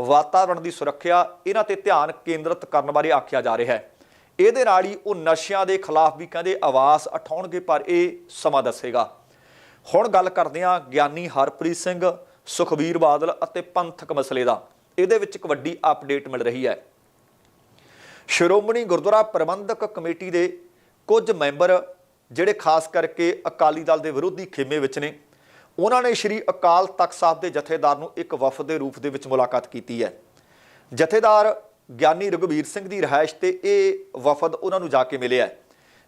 ਵਾਤਾਵਰਣ ਦੀ ਸੁਰੱਖਿਆ ਇਹਨਾਂ ਤੇ ਧਿਆਨ ਕੇਂਦਰਿਤ ਕਰਨ ਬਾਰੇ ਆਖਿਆ ਜਾ ਰਿਹਾ ਹੈ। ਇਹਦੇ ਨਾਲ ਹੀ ਉਹ ਨਸ਼ਿਆਂ ਦੇ ਖਿਲਾਫ ਵੀ ਕਹਿੰਦੇ ਆਵਾਜ਼ ਉਠਾਉਣਗੇ, ਪਰ ਇਹ ਸਮਾਂ ਦੱਸੇਗਾ। ਹੁਣ ਗੱਲ ਕਰਦੇ ਹਾਂ ਗਿਆਨੀ ਹਰਪ੍ਰੀਤ ਸਿੰਘ ਸੁਖਬੀਰ ਬਾਦਲ ਅਤੇ ਪੰਥਕ ਮਸਲੇ ਦਾ। ਇਹਦੇ ਵਿੱਚ ਇੱਕ ਵੱਡੀ ਅਪਡੇਟ ਮਿਲ ਰਹੀ ਹੈ। ਸ਼੍ਰੋਮਣੀ ਗੁਰਦੁਆਰਾ ਪ੍ਰਬੰਧਕ ਕਮੇਟੀ ਦੇ ਕੁਝ ਮੈਂਬਰ, ਜਿਹੜੇ ਖਾਸ ਕਰਕੇ ਅਕਾਲੀ ਦਲ ਦੇ ਵਿਰੋਧੀ ਖੇਮੇ ਵਿੱਚ ਨੇ ਉਹਨਾਂ ਨੇ ਸ਼੍ਰੀ ਅਕਾਲ ਤਖਤ ਸਾਹਿਬ ਦੇ ਜਥੇਦਾਰ ਨੂੰ ਇੱਕ ਵਫਦ ਦੇ ਰੂਪ ਦੇ ਵਿੱਚ ਮੁਲਾਕਾਤ ਕੀਤੀ ਹੈ। ਜਥੇਦਾਰ ਗਿਆਨੀ ਰਘੁਵੀਰ ਸਿੰਘ ਦੀ ਰਿਹਾਇਸ਼ ਤੇ ਇਹ ਵਫਦ ਉਹਨਾਂ ਨੂੰ ਜਾ ਕੇ ਮਿਲਿਆ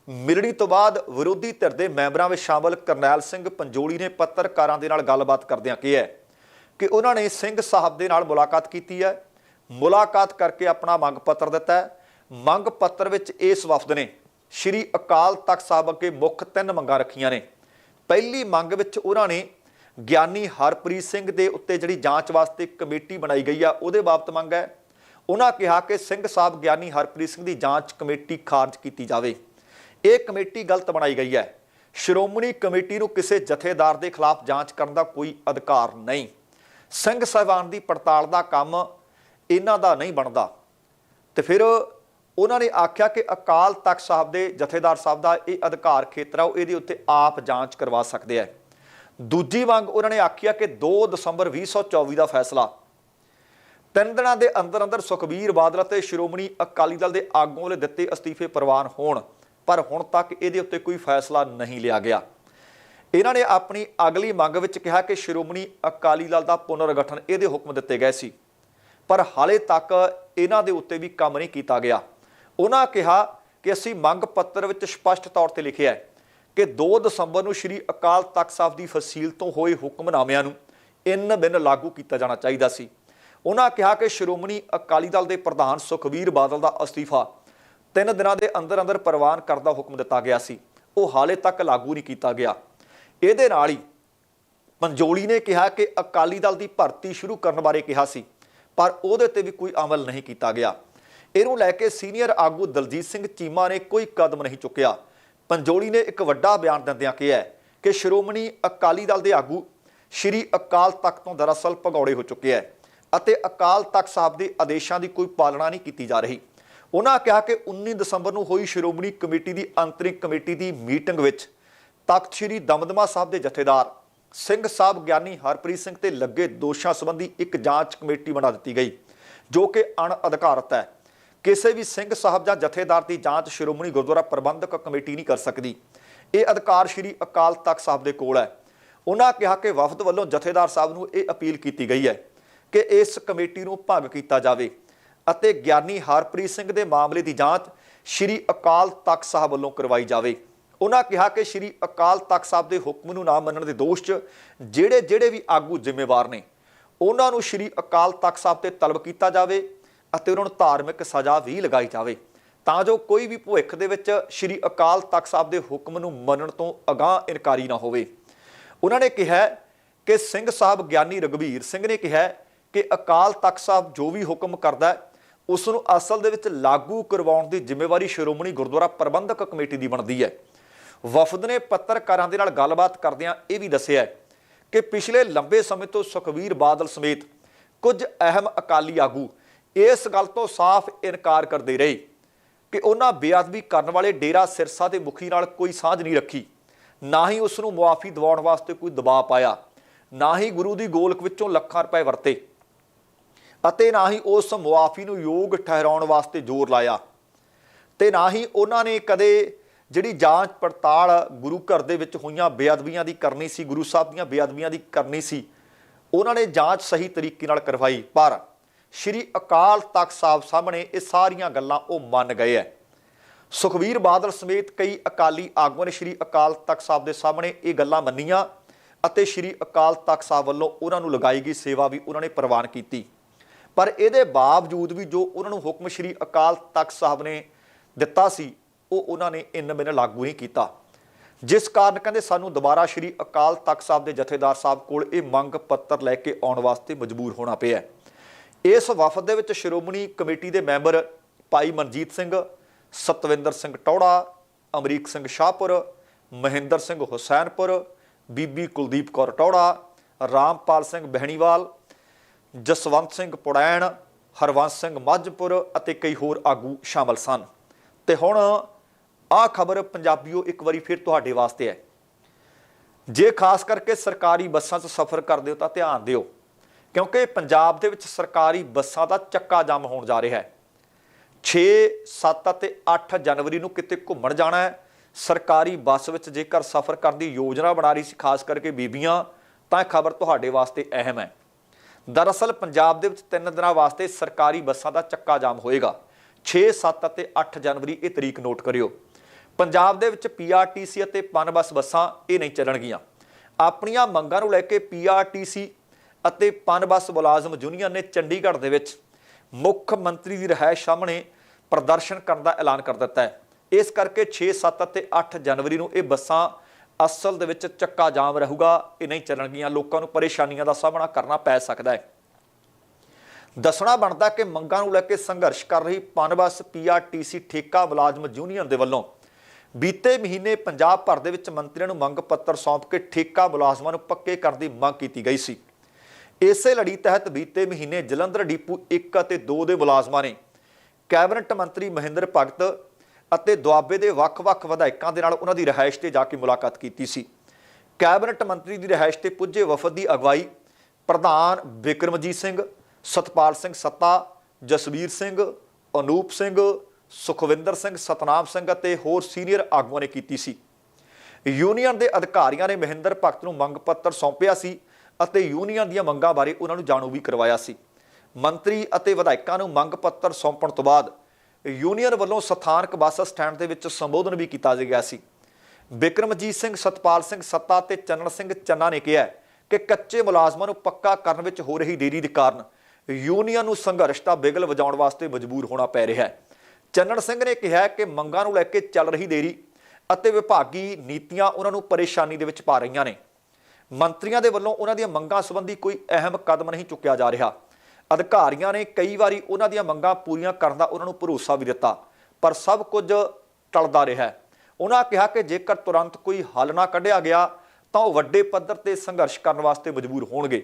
ਮਿਲਣੀ ਤੋਂ ਬਾਅਦ ਵਿਰੋਧੀ ਧਿਰ ਦੇ ਮੈਂਬਰਾਂ ਵਿੱਚ ਸ਼ਾਮਲ ਕਰਨੈਲ ਸਿੰਘ ਪੰਜੋਲੀ ਨੇ ਪੱਤਰਕਾਰਾਂ ਦੇ ਨਾਲ ਗੱਲਬਾਤ ਕਰਦਿਆਂ ਕਿਹਾ ਕਿ ਉਹਨਾਂ ਨੇ ਸਿੰਘ ਸਾਹਿਬ ਦੇ ਨਾਲ ਮੁਲਾਕਾਤ ਕੀਤੀ ਹੈ। ਮੁਲਾਕਾਤ ਕਰਕੇ ਆਪਣਾ ਮੰਗ ਪੱਤਰ ਦਿੱਤਾ ਹੈ। ਮੰਗ ਪੱਤਰ ਵਿੱਚ ਇਸ ਵਫਦ ਨੇ ਸ਼੍ਰੀ ਅਕਾਲ ਤਖਤ ਸਾਹਿਬ ਅੱਗੇ ਮੁੱਖ ਤਿੰਨ ਮੰਗਾਂ ਰੱਖੀਆਂ ਨੇ। ਪਹਿਲੀ ਮੰਗ ਵਿੱਚ ਉਹਨਾਂ ਨੇ ਗਿਆਨੀ ਹਰਪ੍ਰੀਤ ਸਿੰਘ ਦੇ ਉੱਤੇ ਜਿਹੜੀ ਜਾਂਚ ਵਾਸਤੇ ਕਮੇਟੀ ਬਣਾਈ ਗਈ ਆ, ਉਹਦੇ ਬਾਬਤ ਮੰਗ ਹੈ। ਉਹਨਾਂ ਕਿਹਾ ਕਿ ਸਿੰਘ ਸਾਹਿਬ ਗਿਆਨੀ ਹਰਪ੍ਰੀਤ ਸਿੰਘ ਦੀ ਜਾਂਚ ਕਮੇਟੀ ਖਾਰਜ ਕੀਤੀ ਜਾਵੇ। ਇਹ ਕਮੇਟੀ ਗਲਤ ਬਣਾਈ ਗਈ ਹੈ। ਸ਼੍ਰੋਮਣੀ ਕਮੇਟੀ ਨੂੰ ਕਿਸੇ ਜਥੇਦਾਰ ਦੇ ਖਿਲਾਫ ਜਾਂਚ ਕਰਨ ਦਾ ਕੋਈ ਅਧਿਕਾਰ ਨਹੀਂ। ਸਿੰਘ ਸਾਹਿਬਾਨ ਦੀ ਪੜਤਾਲ ਦਾ ਕੰਮ ਇਹਨਾਂ ਦਾ ਨਹੀਂ ਬਣਦਾ। ਤੇ ਫਿਰ ਉਹਨਾਂ ਨੇ ਆਖਿਆ ਕਿ ਅਕਾਲ ਤਖਤ ਸਾਹਿਬ ਦੇ ਜਥੇਦਾਰ ਸਾਹਿਬ ਦਾ ਇਹ ਅਧਿਕਾਰ ਖੇਤਰ ਆ, ਉਹ ਇਹਦੇ ਉੱਤੇ ਆਪ ਜਾਂਚ ਕਰਵਾ ਸਕਦੇ ਆ। ਦੂਜੀ ਮੰਗ ਉਹਨਾਂ ਨੇ ਆਖਿਆ ਕਿ 2 ਦਸੰਬਰ 2024 ਦਾ ਫੈਸਲਾ। ਤਿੰਨ ਦਿਨਾਂ ਦੇ ਅੰਦਰ ਅੰਦਰ ਸੁਖਬੀਰ ਬਾਦਲ ਅਤੇ ਸ਼੍ਰੋਮਣੀ ਅਕਾਲੀ ਦਲ ਦੇ ਆਗੂਆਂ ਵੱਲੋਂ ਦਿੱਤੇ ਅਸਤੀਫੇ ਪ੍ਰਵਾਨ ਹੋਣ, ਪਰ ਹੁਣ ਤੱਕ ਇਹਦੇ ਉੱਤੇ ਕੋਈ ਫੈਸਲਾ ਨਹੀਂ ਲਿਆ ਗਿਆ। ਇਹਨਾਂ ਨੇ ਆਪਣੀ ਅਗਲੀ ਮੰਗ ਵਿੱਚ ਕਿਹਾ ਕਿ ਸ਼੍ਰੋਮਣੀ ਅਕਾਲੀ ਦਲ ਦਾ ਪੁਨਰਗਠਨ ਇਹਦੇ ਹੁਕਮ ਦਿੱਤੇ ਗਏ ਸੀ। ਪਰ ਹਾਲੇ ਤੱਕ ਇਹਨਾਂ ਦੇ ਉੱਤੇ ਵੀ ਕੰਮ ਨਹੀਂ ਕੀਤਾ ਗਿਆ। ਉਹਨਾਂ ਕਿਹਾ ਕਿ ਅਸੀਂ ਮੰਗ ਪੱਤਰ ਵਿੱਚ ਸਪਸ਼ਟ ਤੌਰ ਤੇ ਲਿਖਿਆ ਹੈ ਕਿ 2 ਦਸੰਬਰ ਨੂੰ ਸ਼੍ਰੀ ਅਕਾਲ ਤਖਤ ਸਾਹਿਬ ਦੀ ਫਸੀਲ ਤੋਂ ਹੋਏ ਹੁਕਮਨਾਮਿਆਂ ਨੂੰ ਇਨ ਦਿਨ ਲਾਗੂ ਕੀਤਾ ਜਾਣਾ ਚਾਹੀਦਾ ਸੀ। ਉਹਨਾਂ ਕਿਹਾ ਕਿ ਸ਼੍ਰੋਮਣੀ ਅਕਾਲੀ ਦਲ ਦੇ ਪ੍ਰਧਾਨ ਸੁਖਬੀਰ ਬਾਦਲ ਦਾ ਅਸਤੀਫਾ ਤਿੰਨ ਦਿਨਾਂ ਦੇ ਅੰਦਰ ਅੰਦਰ ਪ੍ਰਵਾਨ ਕਰਨ ਦਾ ਹੁਕਮ ਦਿੱਤਾ ਗਿਆ ਸੀ। ਉਹ ਹਾਲੇ ਤੱਕ ਲਾਗੂ ਨਹੀਂ ਕੀਤਾ ਗਿਆ। ਇਹਦੇ ਨਾਲ ਹੀ ਪੰਜੋਲੀ ਨੇ ਕਿਹਾ ਕਿ ਅਕਾਲੀ ਦਲ ਦੀ ਭਰਤੀ ਸ਼ੁਰੂ ਕਰਨ ਬਾਰੇ ਕਿਹਾ ਸੀ, ਪਰ ਉਹਦੇ ਤੇ ਵੀ ਕੋਈ ਅਮਲ ਨਹੀਂ ਕੀਤਾ ਗਿਆ। ਇਹਨੂੰ ਲੈ ਕੇ ਸੀਨੀਅਰ ਆਗੂ ਦਲਜੀਤ ਸਿੰਘ ਚੀਮਾ ਨੇ ਕੋਈ ਕਦਮ ਨਹੀਂ ਚੁੱਕਿਆ। ਪੰਜੋਲੀ ਨੇ ਇੱਕ ਵੱਡਾ ਬਿਆਨ ਦਿੰਦਿਆਂ ਕਿਹਾ ਕਿ ਸ਼੍ਰੋਮਣੀ ਅਕਾਲੀ ਦਲ ਦੇ ਆਗੂ ਸ਼੍ਰੀ ਅਕਾਲ ਤਖਤ ਤੋਂ ਦਰਅਸਲ ਭਗੌੜੇ ਹੋ ਚੁੱਕੇ ਹੈ ਅਤੇ ਅਕਾਲ ਤਖਤ ਸਾਹਿਬ ਦੇ ਆਦੇਸ਼ਾਂ ਦੀ ਕੋਈ ਪਾਲਣਾ ਨਹੀਂ ਕੀਤੀ ਜਾ ਰਹੀ। ਉਹਨਾਂ ਕਿਹਾ ਕਿ 19 ਦਸੰਬਰ ਨੂੰ ਹੋਈ ਸ਼੍ਰੋਮਣੀ ਕਮੇਟੀ ਦੀ ਅੰਤਰਿਕ ਕਮੇਟੀ ਦੀ ਮੀਟਿੰਗ ਵਿੱਚ ਤਖਤ ਸ੍ਰੀ ਦਮਦਮਾ ਸਾਹਿਬ ਦੇ ਜਥੇਦਾਰ ਸਿੰਘ ਸਾਹਿਬ ਗਿਆਨੀ ਹਰਪ੍ਰੀਤ ਸਿੰਘ ਤੇ ਲੱਗੇ ਦੋਸ਼ਾਂ ਸੰਬੰਧੀ ਇੱਕ ਜਾਂਚ ਕਮੇਟੀ ਬਣਾ ਦਿੱਤੀ ਗਈ, ਜੋ ਕਿ ਅਣਅਧਿਕਾਰਤ ਹੈ। ਕਿਸੇ ਵੀ ਸਿੰਘ ਸਾਹਿਬ ਜਾਂ ਜਥੇਦਾਰ ਦੀ ਜਾਂਚ ਸ਼੍ਰੋਮਣੀ ਗੁਰਦੁਆਰਾ ਪ੍ਰਬੰਧਕ ਕਮੇਟੀ ਨਹੀਂ ਕਰ ਸਕਦੀ। ਇਹ ਅਧਿਕਾਰ ਸ਼੍ਰੀ ਅਕਾਲ ਤਖਤ ਸਾਹਿਬ ਦੇ ਕੋਲ ਹੈ। ਉਹਨਾਂ ਕਿਹਾ ਕਿ ਵਫਦ ਵੱਲੋਂ ਜਥੇਦਾਰ ਸਾਹਿਬ ਨੂੰ ਇਹ ਅਪੀਲ ਕੀਤੀ ਗਈ ਹੈ ਕਿ ਇਸ ਕਮੇਟੀ ਨੂੰ ਭੰਗ ਕੀਤਾ ਜਾਵੇ ਅਤੇ ਗਿਆਨੀ ਹਰਪ੍ਰੀਤ ਸਿੰਘ ਦੇ ਮਾਮਲੇ ਦੀ ਜਾਂਚ ਸ਼੍ਰੀ ਅਕਾਲ ਤਖਤ ਸਾਹਿਬ ਵੱਲੋਂ ਕਰਵਾਈ ਜਾਵੇ। ਉਹਨਾਂ ਕਿਹਾ ਕਿ ਸ਼੍ਰੀ ਅਕਾਲ ਤਖਤ ਸਾਹਿਬ ਦੇ ਹੁਕਮ ਨੂੰ ਨਾ ਮੰਨਣ ਦੇ ਦੋਸ਼ 'ਚ ਜਿਹੜੇ ਜਿਹੜੇ ਵੀ ਆਗੂ ਜ਼ਿੰਮੇਵਾਰ ਨੇ, ਉਹਨਾਂ ਨੂੰ ਸ਼੍ਰੀ ਅਕਾਲ ਤਖਤ ਸਾਹਿਬ ਤੇ ਤਲਬ ਕੀਤਾ ਜਾਵੇ ਅਤੇ ਉਹਨਾਂ ਨੂੰ ਧਾਰਮਿਕ ਸਜ਼ਾ ਵੀ ਲਗਾਈ ਜਾਵੇ। ਤਾਂ ਜੋ ਕੋਈ ਵੀ ਭਵਿੱਖ ਦੇ ਵਿੱਚ ਸ਼੍ਰੀ ਅਕਾਲ ਤਖਤ ਸਾਹਿਬ ਦੇ ਹੁਕਮ ਨੂੰ ਮੰਨਣ ਤੋਂ ਅਗਾਹ ਇਨਕਾਰੀ ਨਾ ਹੋਵੇ। ਉਹਨਾਂ ਨੇ ਕਿਹਾ ਕਿ ਸਿੰਘ ਸਾਹਿਬ ਗਿਆਨੀ ਰਗਵੀਰ ਸਿੰਘ ਨੇ ਕਿਹਾ ਕਿ ਅਕਾਲ ਤਖਤ ਸਾਹਿਬ ਜੋ ਵੀ ਹੁਕਮ ਕਰਦਾ ਉਸ ਨੂੰ ਅਸਲ ਦੇ ਵਿੱਚ ਲਾਗੂ ਕਰਵਾਉਣ ਦੀ ਜ਼ਿੰਮੇਵਾਰੀ ਸ਼੍ਰੋਮਣੀ ਗੁਰਦੁਆਰਾ ਪ੍ਰਬੰਧਕ ਕਮੇਟੀ ਦੀ ਬਣਦੀ ਹੈ। ਵਫਦ ਨੇ ਪੱਤਰਕਾਰਾਂ ਦੇ ਨਾਲ ਗੱਲਬਾਤ ਕਰਦਿਆਂ ਇਹ ਵੀ ਦੱਸਿਆ ਕਿ ਪਿਛਲੇ ਲੰਬੇ ਸਮੇਂ ਤੋਂ ਸੁਖਵੀਰ ਬਾਦਲ ਸਮੇਤ ਕੁਝ ਅਹਿਮ ਅਕਾਲੀ ਆਗੂ ਇਸ ਗੱਲ ਤੋਂ ਸਾਫ਼ ਇਨਕਾਰ ਕਰਦੇ ਰਹੇ ਕਿ ਉਹਨਾਂ ਬੇਅਦਬੀ ਕਰਨ ਵਾਲੇ ਡੇਰਾ ਸਿਰਸਾ ਦੇ ਮੁਖੀ ਨਾਲ ਕੋਈ ਸਾਂਝ ਨਹੀਂ ਰੱਖੀ। ਨਾ ਹੀ ਉਸ ਨੂੰ ਮੁਆਫੀ ਦਿਵਾਉਣ ਵਾਸਤੇ ਕੋਈ ਦਬਾਅ ਪਾਇਆ, ਨਾ ਹੀ ਗੁਰੂ ਦੀ ਗੋਲਕ ਵਿੱਚੋਂ ਲੱਖਾਂ ਰੁਪਏ ਵਰਤੇ ਅਤੇ ਨਾ ਹੀ ਉਸ ਮੁਆਫੀ ਨੂੰ ਯੋਗ ਠਹਿਰਾਉਣ ਵਾਸਤੇ ਜ਼ੋਰ ਲਾਇਆ ਤੇ ਨਾ ਹੀ ਉਹਨਾਂ ਨੇ ਕਦੇ ਜਿਹੜੀ ਜਾਂਚ ਪੜਤਾਲ ਗੁਰੂ ਘਰ ਦੇ ਵਿੱਚ ਹੋਈਆਂ ਬੇਅਦਬੀਆਂ ਦੀ ਕਰਨੀ ਸੀ, ਗੁਰੂ ਸਾਹਿਬ ਦੀਆਂ ਬੇਅਦਬੀਆਂ ਦੀ ਕਰਨੀ ਸੀ, ਉਹਨਾਂ ਨੇ ਜਾਂਚ ਸਹੀ ਤਰੀਕੇ ਨਾਲ ਕਰਵਾਈ। ਪਰ ਸ਼੍ਰੀ ਅਕਾਲ ਤਖਤ ਸਾਹਿਬ ਸਾਹਮਣੇ ਇਹ ਸਾਰੀਆਂ ਗੱਲਾਂ ਉਹ ਮੰਨ ਗਏ ਐ। ਸੁਖਵੀਰ ਬਾਦਲ ਸਮੇਤ ਕਈ ਅਕਾਲੀ ਆਗੂਆਂ ਨੇ ਸ਼੍ਰੀ ਅਕਾਲ ਤਖਤ ਸਾਹਿਬ ਦੇ ਸਾਹਮਣੇ ਇਹ ਗੱਲਾਂ ਮੰਨੀਆਂ ਅਤੇ ਸ਼੍ਰੀ ਅਕਾਲ ਤਖਤ ਸਾਹਿਬ ਵੱਲੋਂ ਉਹਨਾਂ ਨੂੰ ਲਗਾਈ ਗਈ ਸੇਵਾ ਵੀ ਉਹਨਾਂ ਨੇ ਪ੍ਰਵਾਨ ਕੀਤੀ। ਪਰ ਇਹਦੇ ਬਾਵਜੂਦ ਵੀ ਜੋ ਉਹਨਾਂ ਨੂੰ ਹੁਕਮ ਸ਼੍ਰੀ ਅਕਾਲ ਤਖਤ ਸਾਹਿਬ ਨੇ ਦਿੱਤਾ ਸੀ, ਉਹ ਉਹਨਾਂ ਨੇ ਇਨ ਬਿਨ ਲਾਗੂ ਨਹੀਂ ਕੀਤਾ। ਜਿਸ ਕਾਰਨ ਕਹਿੰਦੇ ਸਾਨੂੰ ਦੁਬਾਰਾ ਸ਼੍ਰੀ ਅਕਾਲ ਤਖਤ ਸਾਹਿਬ ਦੇ ਜਥੇਦਾਰ ਸਾਹਿਬ ਕੋਲ ਇਹ ਮੰਗ ਪੱਤਰ ਲੈ ਕੇ ਆਉਣ ਵਾਸਤੇ ਮਜਬੂਰ ਹੋਣਾ ਪਿਆ। ਇਸ ਵਫਦ ਦੇ ਵਿੱਚ ਸ਼੍ਰੋਮਣੀ ਕਮੇਟੀ ਦੇ ਮੈਂਬਰ ਭਾਈ ਮਨਜੀਤ ਸਿੰਘ, ਸਤਵਿੰਦਰ ਸਿੰਘ ਟੌੜਾ, ਅਮਰੀਕ ਸਿੰਘ ਸ਼ਾਹਪੁਰ, ਮਹਿੰਦਰ ਸਿੰਘ ਹੁਸੈਨਪੁਰ, ਬੀਬੀ ਕੁਲਦੀਪ ਕੌਰ ਟੌੜਾ, ਰਾਮਪਾਲ ਸਿੰਘ ਬਹਿਣੀਵਾਲ, ਜਸਵੰਤ ਸਿੰਘ ਪੁੜੈਣ, ਹਰਵੰਸ ਸਿੰਘ ਮੱਝਪੁਰ ਅਤੇ ਕਈ ਹੋਰ ਆਗੂ ਸ਼ਾਮਲ ਸਨ। ਤੇ ਹੁਣ ਆਹ ਖਬਰ ਪੰਜਾਬੀਓ ਇੱਕ ਵਾਰੀ ਫਿਰ ਤੁਹਾਡੇ ਵਾਸਤੇ ਹੈ। ਜੇ ਖਾਸ ਕਰਕੇ ਸਰਕਾਰੀ ਬੱਸਾਂ 'ਚ ਸਫ਼ਰ ਕਰਦੇ ਹੋ ਤਾਂ ਧਿਆਨ ਦਿਓ। ਕਿਉਂਕਿ ਪੰਜਾਬ ਦੇ ਵਿੱਚ ਸਰਕਾਰੀ ਬੱਸਾਂ ਦਾ ਚੱਕਾ ਜਾਮ ਹੋਣ ਜਾ ਰਿਹਾ ਹੈ। 6 7 ਅਤੇ 8 ਜਨਵਰੀ ਨੂੰ ਕਿਤੇ ਘੁੰਮਣ ਜਾਣਾ ਹੈ। ਸਰਕਾਰੀ ਬੱਸ ਵਿੱਚ ਜੇਕਰ ਸਫ਼ਰ ਕਰਨ ਦੀ ਯੋਜਨਾ ਬਣਾ ਰਹੀ ਸੀ, ਖਾਸ ਕਰਕੇ ਬੀਬੀਆਂ, ਤਾਂ ਇਹ ਖਬਰ ਤੁਹਾਡੇ ਵਾਸਤੇ ਅਹਿਮ ਹੈ। ਦਰਅਸਲ, ਪੰਜਾਬ ਦੇ ਵਿੱਚ ਤਿੰਨ ਦਿਨਾਂ ਵਾਸਤੇ ਸਰਕਾਰੀ ਬੱਸਾਂ ਦਾ ਚੱਕਾ ਜਾਮ ਹੋਏਗਾ। 6 7 ਅਤੇ 8 ਜਨਵਰੀ ਇਹ ਤਰੀਕ ਨੋਟ ਕਰਿਓ। ਪੰਜਾਬ ਦੇ ਵਿੱਚ ਪੀਆਰਟੀਸੀ ਅਤੇ ਪਨਬਸ ਬੱਸਾਂ ਇਹ ਨਹੀਂ ਚੱਲਣਗੀਆਂ। ਆਪਣੀਆਂ ਮੰਗਾਂ ਨੂੰ ਲੈ ਕੇ ਪੀਆਰਟੀਸੀ ਅਤੇ ਪਨਬਸ ਮੁਲਾਜ਼ਮ ਯੂਨੀਅਨ ਨੇ ਚੰਡੀਗੜ੍ਹ ਦੇ ਵਿੱਚ ਮੁੱਖ ਮੰਤਰੀ ਦੀ ਰਿਹਾਇਸ਼ ਸਾਹਮਣੇ ਪ੍ਰਦਰਸ਼ਨ ਕਰਨ ਦਾ ਐਲਾਨ ਕਰ ਦਿੱਤਾ ਹੈ। ਇਸ ਕਰਕੇ 6 7 ਅਤੇ 8 ਜਨਵਰੀ ਨੂੰ ਇਹ ਬੱਸਾਂ ਅਸਲ ਦੇ ਵਿੱਚ ਚੱਕਾ ਜਾਮ ਰਹੂਗਾ। ਇਹ ਨਹੀਂ ਚੱਲਣਗੀਆਂ ਲੋਕਾਂ ਨੂੰ ਪਰੇਸ਼ਾਨੀਆਂ ਦਾ ਸਾਹਮਣਾ ਕਰਨਾ ਪੈ ਸਕਦਾ ਹੈ। ਦੱਸਣਾ ਬਣਦਾ ਕਿ ਮੰਗਾਂ ਨੂੰ ਲੈ ਕੇ ਸੰਘਰਸ਼ ਕਰ ਰਹੀ ਪਨਬਸ ਪੀਆਰਟੀਸੀ ਠੇਕਾ ਮੁਲਾਜ਼ਮ ਯੂਨੀਅਨ ਦੇ ਵੱਲੋਂ ਬੀਤੇ ਮਹੀਨੇ ਪੰਜਾਬ ਭਰ ਦੇ ਵਿੱਚ ਮੰਤਰੀਆਂ ਨੂੰ ਮੰਗ ਪੱਤਰ ਸੌਂਪ ਕੇ ਠੇਕਾ ਮੁਲਾਜ਼ਮਾਂ ਨੂੰ ਪੱਕੇ ਕਰਨ ਦੀ ਮੰਗ ਕੀਤੀ ਗਈ ਸੀ। ਇਸੇ ਲੜੀ ਤਹਿਤ ਬੀਤੇ ਮਹੀਨੇ ਜਲੰਧਰ ਡਿਪੂ 1 ਅਤੇ 2 ਦੇ ਮੁਲਾਜ਼ਮਾਂ ਨੇ ਕੈਬਨਿਟ ਮੰਤਰੀ ਮਹਿੰਦਰ ਭਗਤ ਅਤੇ ਦੁਆਬੇ ਦੇ ਵੱਖ-ਵੱਖ ਵਿਧਾਇਕਾਂ ਦੇ ਨਾਲ ਉਹਨਾਂ ਦੀ ਰਿਹਾਇਸ਼ ਤੇ ਜਾ ਕੇ ਮੁਲਾਕਾਤ ਕੀਤੀ ਸੀ। ਕੈਬਨਿਟ ਮੰਤਰੀ ਦੀ ਰਿਹਾਇਸ਼ ਤੇ ਪੁੱਜੇ ਵਫਦ ਦੀ ਅਗਵਾਈ ਪ੍ਰਧਾਨ ਵਿਕਰਮਜੀਤ ਸਿੰਘ, ਸਤਪਾਲ ਸਿੰਘ ਸੱਤਾ, ਜਸਵੀਰ ਸਿੰਘ, ਅਨੂਪ ਸਿੰਘ, ਸੁਖਵਿੰਦਰ ਸਿੰਘ, ਸਤਨਾਮ ਸਿੰਘ ਅਤੇ ਹੋਰ ਸੀਨੀਅਰ ਆਗੂਆਂ ਨੇ ਕੀਤੀ ਸੀ। ਯੂਨੀਅਨ ਦੇ ਅਧਿਕਾਰੀਆਂ ਨੇ ਮਹਿੰਦਰ ਭਗਤ ਨੂੰ ਮੰਗ ਪੱਤਰ ਸੌਂਪਿਆ ਸੀ ਅਤੇ ਯੂਨੀਅਨ ਦੀਆਂ ਮੰਗਾਂ ਬਾਰੇ ਉਹਨਾਂ ਨੂੰ ਜਾਣੂ ਵੀ ਕਰਵਾਇਆ ਸੀ। ਮੰਤਰੀ ਅਤੇ ਵਿਧਾਇਕਾਂ ਨੂੰ ਮੰਗ ਪੱਤਰ ਸੌਂਪਣ ਤੋਂ ਬਾਅਦ ਯੂਨੀਅਨ ਵੱਲੋਂ ਸਥਾਨਕ ਬੱਸ ਸਟੈਂਡ ਦੇ ਵਿੱਚ ਸੰਬੋਧਨ ਵੀ ਕੀਤਾ ਗਿਆ ਸੀ। ਬਿਕਰਮਜੀਤ ਸਿੰਘ, ਸਤਪਾਲ ਸਿੰਘ ਸੱਤਾ ਤੇ ਚੰਨਣ ਸਿੰਘ ਚੰਨਾ ਨੇ ਕਿਹਾ ਕਿ ਕੱਚੇ ਮੁਲਾਜ਼ਮਾਂ ਨੂੰ ਪੱਕਾ ਕਰਨ ਵਿੱਚ ਹੋ ਰਹੀ ਦੇਰੀ ਦੇ ਕਾਰਨ ਯੂਨੀਅਨ ਨੂੰ ਸੰਘਰਸ਼ ਦਾ ਬਿਗਲ ਵਜਾਉਣ ਵਾਸਤੇ ਮਜਬੂਰ ਹੋਣਾ ਪੈ ਰਿਹਾ ਹੈ। ਚੰਨਣ ਸਿੰਘ ਨੇ ਕਿਹਾ ਕਿ ਮੰਗਾਂ ਨੂੰ ਲੈ ਕੇ ਚੱਲ ਰਹੀ ਦੇਰੀ ਅਤੇ ਵਿਭਾਗੀ ਨੀਤੀਆਂ ਉਹਨਾਂ ਨੂੰ ਪਰੇਸ਼ਾਨੀ ਦੇ ਵਿੱਚ ਪਾ ਰਹੀਆਂ ਨੇ। ਮੰਤਰੀਆਂ ਦੇ ਵੱਲੋਂ ਉਹਨਾਂ ਦੀਆਂ ਮੰਗਾਂ ਸੰਬੰਧੀ ਕੋਈ ਅਹਿਮ ਕਦਮ ਨਹੀਂ ਚੁੱਕਿਆ ਜਾ ਰਿਹਾ। ਅਧਿਕਾਰੀਆਂ ਨੇ ਕਈ ਵਾਰੀ ਉਹਨਾਂ ਦੀਆਂ ਮੰਗਾਂ ਪੂਰੀਆਂ ਕਰਨ ਦਾ ਉਹਨਾਂ ਨੂੰ ਭਰੋਸਾ ਵੀ ਦਿੱਤਾ, ਪਰ ਸਭ ਕੁਝ ਟਲਦਾ ਰਿਹਾ ਉਹਨਾਂ ਕਿਹਾ ਕਿ ਜੇਕਰ ਤੁਰੰਤ ਕੋਈ ਹੱਲ ਨਾ ਕੱਢਿਆ ਗਿਆ, ਤਾਂ ਉਹ ਵੱਡੇ ਪੱਧਰ ਤੇ ਸੰਘਰਸ਼ ਕਰਨ ਵਾਸਤੇ ਮਜਬੂਰ ਹੋਣਗੇ।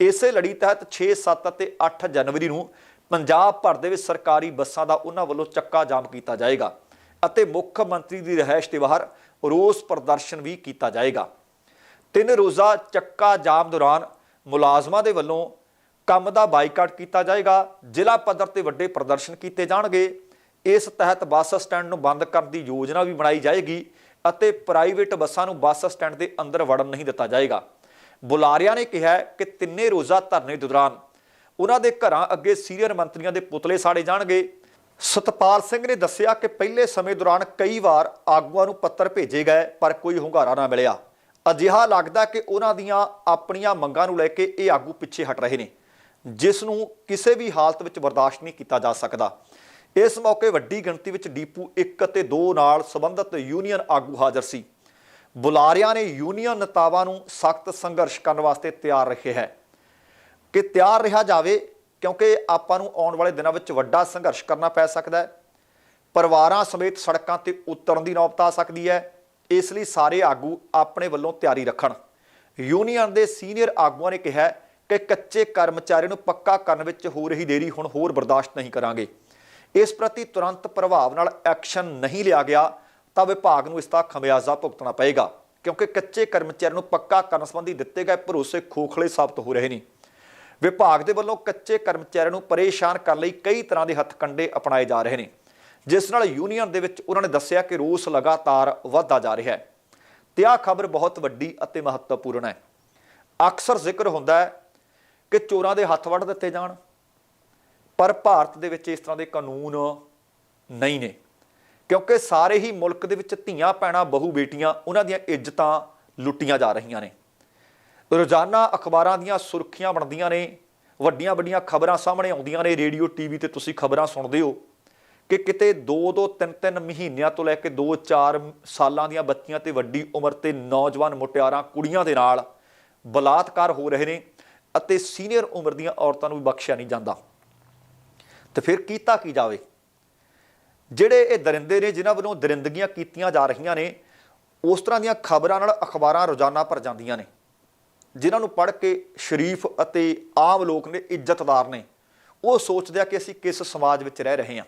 ਇਸੇ ਲੜੀ ਤਹਿਤ 6 7 ਅਤੇ 8 ਜਨਵਰੀ ਨੂੰ ਪੰਜਾਬ ਭਰ ਦੇ ਵਿੱਚ ਸਰਕਾਰੀ ਬੱਸਾਂ ਦਾ ਉਹਨਾਂ ਵੱਲੋਂ ਚੱਕਾ ਜਾਮ ਕੀਤਾ ਜਾਏਗਾ ਅਤੇ ਮੁੱਖ ਮੰਤਰੀ ਦੀ ਰਿਹਾਇਸ਼ ਦੇ ਬਾਹਰ ਰੋਸ ਪ੍ਰਦਰਸ਼ਨ ਵੀ ਕੀਤਾ ਜਾਏਗਾ। ਤਿੰਨ ਰੋਜ਼ਾ ਚੱਕਾ ਜਾਮ ਦੌਰਾਨ ਮੁਲਾਜ਼ਮਾਂ ਦੇ ਵੱਲੋਂ ਕੰਮ ਦਾ ਬਾਈਕਾਟ ਕੀਤਾ ਜਾਏਗਾ। ਜ਼ਿਲ੍ਹਾ ਪੱਧਰ ਤੇ ਵੱਡੇ ਪ੍ਰਦਰਸ਼ਨ ਕੀਤੇ ਜਾਣਗੇ। ਇਸ ਤਹਿਤ ਬੱਸ ਸਟੈਂਡ ਨੂੰ ਬੰਦ ਕਰਨ ਦੀ ਯੋਜਨਾ ਵੀ ਬਣਾਈ ਜਾਏਗੀ ਅਤੇ ਪ੍ਰਾਈਵੇਟ ਬੱਸਾਂ ਨੂੰ ਬੱਸ ਸਟੈਂਡ ਦੇ ਅੰਦਰ ਵੜਨ ਨਹੀਂ ਦਿੱਤਾ ਜਾਏਗਾ। ਬੁਲਾਰਿਆਂ ਨੇ ਕਿਹਾ ਕਿ ਤਿੰਨੇ ਰੋਜ਼ਾ ਧਰਨੇ ਦੌਰਾਨ ਉਹਨਾਂ ਦੇ ਘਰਾਂ ਅੱਗੇ ਸੀਨੀਅਰ ਮੰਤਰੀਆਂ ਦੇ ਪੁਤਲੇ ਸਾੜੇ ਜਾਣਗੇ। ਸਤਪਾਲ ਸਿੰਘ ਨੇ ਦੱਸਿਆ ਕਿ ਪਹਿਲੇ ਸਮੇਂ ਦੌਰਾਨ ਕਈ ਵਾਰ ਆਗੂਆਂ ਨੂੰ ਪੱਤਰ ਭੇਜੇ ਗਏ, ਪਰ ਕੋਈ ਹੁੰਗਾਰਾ ਨਾ ਮਿਲਿਆ। ਅਜਿਹਾ ਲੱਗਦਾ ਕਿ ਉਹਨਾਂ ਦੀਆਂ ਆਪਣੀਆਂ ਮੰਗਾਂ ਨੂੰ ਲੈ ਕੇ ਇਹ ਆਗੂ ਪਿੱਛੇ ਹਟ ਰਹੇ ਨੇ, ਜਿਸ ਨੂੰ ਕਿਸੇ ਵੀ ਹਾਲਤ ਵਿੱਚ ਬਰਦਾਸ਼ਤ ਨਹੀਂ ਕੀਤਾ ਜਾ ਸਕਦਾ। ਇਸ ਮੌਕੇ ਵੱਡੀ ਗਿਣਤੀ ਵਿੱਚ ਡੀਪੂ 1 ਅਤੇ 2 ਨਾਲ ਸੰਬੰਧਿਤ ਯੂਨੀਅਨ ਆਗੂ ਹਾਜ਼ਰ ਸੀ। ਬੁਲਾਰਿਆਂ ਨੇ ਯੂਨੀਅਨ ਨੇਤਾਵਾਂ ਨੂੰ ਸਖਤ ਸੰਘਰਸ਼ ਕਰਨ ਵਾਸਤੇ ਤਿਆਰ ਰੱਖਿਆ ਹੈ। ਕਿ ਤਿਆਰ ਰਿਹਾ ਜਾਵੇ, ਕਿਉਂਕਿ ਆਪਾਂ ਨੂੰ ਆਉਣ ਵਾਲੇ ਦਿਨਾਂ ਵਿੱਚ ਵੱਡਾ ਸੰਘਰਸ਼ ਕਰਨਾ ਪੈ ਸਕਦਾ ਹੈ। ਪਰਿਵਾਰਾਂ ਸਮੇਤ ਸੜਕਾਂ ਤੇ ਉਤਰਨ ਦੀ ਨੌਬਤ ਆ ਸਕਦੀ ਹੈ। ਇਸ ਲਈ ਸਾਰੇ ਆਗੂ ਆਪਣੇ ਵੱਲੋਂ ਤਿਆਰੀ ਰੱਖਣ। ਯੂਨੀਅਨ ਦੇ ਸੀਨੀਅਰ ਆਗੂਆਂ ਨੇ ਕਿਹਾ ਕਿ ਕੱਚੇ ਕਰਮਚਾਰੀ ਨੂੰ ਪੱਕਾ ਕਰਨ ਵਿੱਚ ਹੋ ਰਹੀ ਦੇਰੀ ਹੁਣ ਹੋਰ ਬਰਦਾਸ਼ਤ ਨਹੀਂ ਕਰਾਂਗੇ। ਇਸ ਪ੍ਰਤੀ ਤੁਰੰਤ ਪ੍ਰਭਾਵ ਨਾਲ ਐਕਸ਼ਨ ਨਹੀਂ ਲਿਆ ਗਿਆ ਤਾਂ ਵਿਭਾਗ ਨੂੰ ਇਸ ਦਾ ਖਮਿਆਜ਼ਾ ਭੁਗਤਣਾ ਪਏਗਾ, ਕਿਉਂਕਿ ਕੱਚੇ ਕਰਮਚਾਰੀਆਂ ਨੂੰ ਪੱਕਾ ਕਰਨ ਸੰਬੰਧੀ ਦਿੱਤੇ ਗਏ ਭਰੋਸੇ ਖੋਖਲੇ ਸਾਬਤ ਹੋ ਰਹੇ ਨੇ। ਵਿਭਾਗ ਦੇ ਵੱਲੋਂ ਕੱਚੇ ਕਰਮਚਾਰੀਆਂ ਨੂੰ ਪਰੇਸ਼ਾਨ ਕਰਨ ਲਈ ਕਈ ਤਰ੍ਹਾਂ ਦੇ ਹੱਥਕੰਡੇ ਅਪਣਾਏ ਜਾ ਰਹੇ ਨੇ। ਜਿਸ ਨਾਲ ਯੂਨੀਅਨ ਦੇ ਵਿੱਚ ਉਹਨਾਂ ਨੇ ਦੱਸਿਆ ਕਿ ਰੋਸ ਲਗਾਤਾਰ ਵਧਦਾ ਜਾ ਰਿਹਾ ਹੈ। ਤੇ ਆਹ ਖਬਰ ਬਹੁਤ ਵੱਡੀ ਅਤੇ ਮਹੱਤਵਪੂਰਨ ਹੈ। ਅਕਸਰ ਜ਼ਿਕਰ ਹੁੰਦਾ ਹੈ ਕਿ ਚੋਰਾਂ ਦੇ ਹੱਥ ਵੱਢ ਦਿੱਤੇ ਜਾਣ, ਪਰ ਭਾਰਤ ਦੇ ਵਿੱਚ ਇਸ ਤਰ੍ਹਾਂ ਦੇ ਕਾਨੂੰਨ ਨਹੀਂ ਨੇ। ਕਿਉਂਕਿ ਸਾਰੇ ਹੀ ਮੁਲਕ ਦੇ ਵਿੱਚ ਧੀਆਂ ਪੈਣਾ ਬਹੂ, ਬੇਟੀਆਂ, ਉਹਨਾਂ ਦੀਆਂ ਇੱਜ਼ਤਾਂ ਲੁੱਟੀਆਂ ਜਾ ਰਹੀਆਂ ਨੇ। ਰੋਜ਼ਾਨਾ ਅਖਬਾਰਾਂ ਦੀਆਂ ਸੁਰਖੀਆਂ ਬਣਦੀਆਂ ਨੇ ਵੱਡੀਆਂ ਵੱਡੀਆਂ ਖਬਰਾਂ ਸਾਹਮਣੇ ਆਉਂਦੀਆਂ ਨੇ, ਰੇਡੀਓ, ਟੀਵੀ ਤੇ ਤੁਸੀਂ ਖਬਰਾਂ ਸੁਣਦੇ ਹੋ। ਕਿ ਕਿਤੇ 2-2 3-3 ਮਹੀਨਿਆਂ ਤੋਂ ਲੈ ਕੇ 2-4 ਸਾਲਾਂ ਦੀਆਂ ਬੱਚੀਆਂ ਤੇ ਵੱਡੀ ਉਮਰ ਤੇ ਨੌਜਵਾਨ ਮੁਟਿਆਰਾਂ, ਕੁੜੀਆਂ ਦੇ ਨਾਲ ਬਲਾਤਕਾਰ ਹੋ ਰਹੇ ਨੇ ਅਤੇ ਸੀਨੀਅਰ ਉਮਰ ਦੀਆਂ ਔਰਤਾਂ ਨੂੰ ਵੀ ਬਖਸ਼ਿਆ ਨਹੀਂ ਜਾਂਦਾ। ਤੇ ਫਿਰ ਕੀਤਾ ਕੀ ਜਾਵੇ? ਜਿਹੜੇ ਇਹ ਦਰਿੰਦੇ ਨੇ, ਜਿਨ੍ਹਾਂ ਵੱਲੋਂ ਦਰਿੰਦਗੀਆਂ ਕੀਤੀਆਂ ਜਾ ਰਹੀਆਂ ਨੇ, ਉਸ ਤਰ੍ਹਾਂ ਦੀਆਂ ਖਬਰਾਂ ਨਾਲ ਅਖਬਾਰਾਂ ਰੋਜ਼ਾਨਾ ਭਰ ਜਾਂਦੀਆਂ ਨੇ, ਜਿਨ੍ਹਾਂ ਨੂੰ ਪੜ੍ਹ ਕੇ ਸ਼ਰੀਫ ਅਤੇ ਆਮ ਲੋਕ ਨੇ ਇੱਜ਼ਤਦਾਰ ਨੇ। ਉਹ ਸੋਚਦੇ ਆ ਕਿ ਅਸੀਂ ਕਿਸ ਸਮਾਜ ਵਿੱਚ ਰਹਿ ਰਹੇ ਹਾਂ।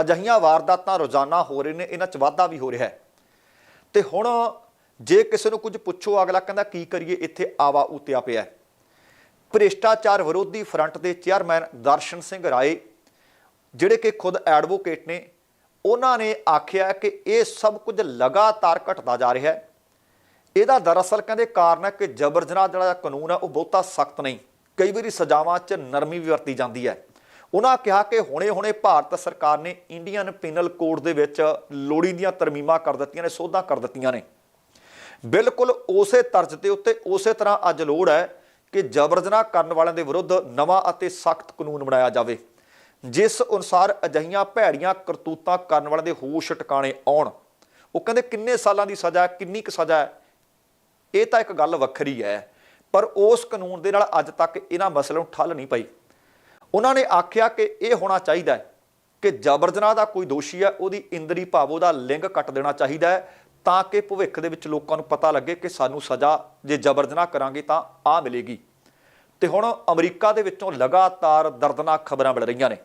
ਅਜਹੀਆਂ ਵਾਰਦਾਤਾਂ ਰੋਜ਼ਾਨਾ ਹੋ ਰਹੇ ਨੇ, ਇਹਨਾਂ 'ਚ ਵਾਧਾ ਵੀ ਹੋ ਰਿਹਾ ਹੈ। ਤੇ ਹੁਣ ਜੇ ਕਿਸੇ ਨੂੰ ਕੁਝ ਪੁੱਛੋ, ਅਗਲਾ ਕਹਿੰਦਾ, ਕੀ ਕਰੀਏ? ਇੱਥੇ ਆਵਾ ਉਤਿਆ ਪਿਆ ਭ੍ਰਿਸ਼ਟਾਚਾਰ ਵਿਰੋਧੀ ਫਰੰਟ ਦੇ ਚੇਅਰਮੈਨ ਦਰਸ਼ਨ ਸਿੰਘ ਰਾਏ, ਜਿਹੜੇ ਕਿ ਖੁਦ ਐਡਵੋਕੇਟ ਨੇ, ਉਹਨਾਂ ਨੇ ਆਖਿਆ ਕਿ ਇਹ ਸਭ ਕੁਝ ਲਗਾਤਾਰ ਘਟਦਾ ਜਾ ਰਿਹਾ ਹੈ। ਇਹਦਾ ਦਰਅਸਲ ਕਹਿੰਦੇ ਕਾਰਨ ਹੈ ਕਿ ਜਬਰ ਜਨਾਹ ਜਿਹੜਾ ਕਾਨੂੰਨ ਹੈ, ਉਹ ਬਹੁਤਾ ਸਖਤ ਨਹੀਂ। ਕਈ ਵਾਰੀ ਸਜ਼ਾਵਾਂ 'ਚ ਨਰਮੀ ਵੀ ਵਰਤੀ ਜਾਂਦੀ ਹੈ। ਉਹਨਾਂ ਕਿਹਾ ਕਿ ਹੁਣੇ-ਹੁਣੇ ਭਾਰਤ ਸਰਕਾਰ ਨੇ ਇੰਡੀਅਨ ਪਿਨਲ ਕੋਡ ਦੇ ਵਿੱਚ ਲੋੜੀ ਦੀਆਂ ਤਰਮੀਮਾਂ ਕਰ ਦਿੱਤੀਆਂ ਨੇ, ਸੋਧਾਂ ਕਰ ਦਿੱਤੀਆਂ ਨੇ। ਬਿਲਕੁਲ ਉਸੇ ਤਰਜ਼ ਦੇ ਉੱਤੇ ਉਸੇ ਤਰ੍ਹਾਂ ਅੱਜ ਲੋੜ ਹੈ ਕਿ ਜਬਰ ਜਨਾਹ ਕਰਨ ਵਾਲਿਆਂ ਦੇ ਵਿਰੁੱਧ ਨਵਾਂ ਅਤੇ ਸਖਤ ਕਾਨੂੰਨ ਬਣਾਇਆ ਜਾਵੇ। ਜਿਸ ਅਨੁਸਾਰ ਅਜਹੀਆਂ ਭੈੜੀਆਂ ਕਰਤੂਤਾਂ ਕਰਨ ਵਾਲਿਆਂ ਦੇ ਹੋਸ਼ ਟਿਕਾਣੇ ਆਉਣ। ਉਹ ਕਹਿੰਦੇ, ਕਿੰਨੇ ਸਾਲਾਂ ਦੀ ਸਜ਼ਾ ਕਿੰਨੀ ਕੁ ਸਜ਼ਾ ਹੈ? ਇਹ ਤਾਂ ਇੱਕ ਗੱਲ ਵੱਖਰੀ ਹੈ, ਪਰ ਉਸ ਕਾਨੂੰਨ ਦੇ ਨਾਲ ਅੱਜ ਤੱਕ ਇਹਨਾਂ ਮਸਲਿਆਂ ਨੂੰ ਠੱਲ ਨਹੀਂ ਪਈ। ਉਹਨਾਂ ਨੇ ਆਖਿਆ ਕਿ ਇਹ ਹੋਣਾ ਚਾਹੀਦਾ ਹੈ ਕਿ ਜਬਰ ਜਨਾਹ ਦਾ ਕੋਈ ਦੋਸ਼ੀ ਹੈ, ਉਹਦੀ ਇੰਦਰੀ ਭਾਵ ਉਹਦਾ ਲਿੰਗ ਕੱਟ ਦੇਣਾ ਚਾਹੀਦਾ ਹੈ ਤਾਂ ਕਿ ਭਵਿੱਖ ਦੇ ਵਿੱਚ ਲੋਕਾਂ ਨੂੰ ਪਤਾ ਲੱਗੇ ਕਿ ਸਾਨੂੰ ਸਜ਼ਾ ਜੇ ਜਬਰ ਜਨਾਹ ਕਰਾਂਗੇ ਤਾਂ ਆ ਮਿਲੇਗੀ। ਤੇ ਹੁਣ ਅਮਰੀਕਾ ਦੇ ਵਿੱਚੋਂ ਲਗਾਤਾਰ ਦਰਦਨਾਕ ਖਬਰਾਂ ਮਿਲ ਰਹੀਆਂ ਨੇ।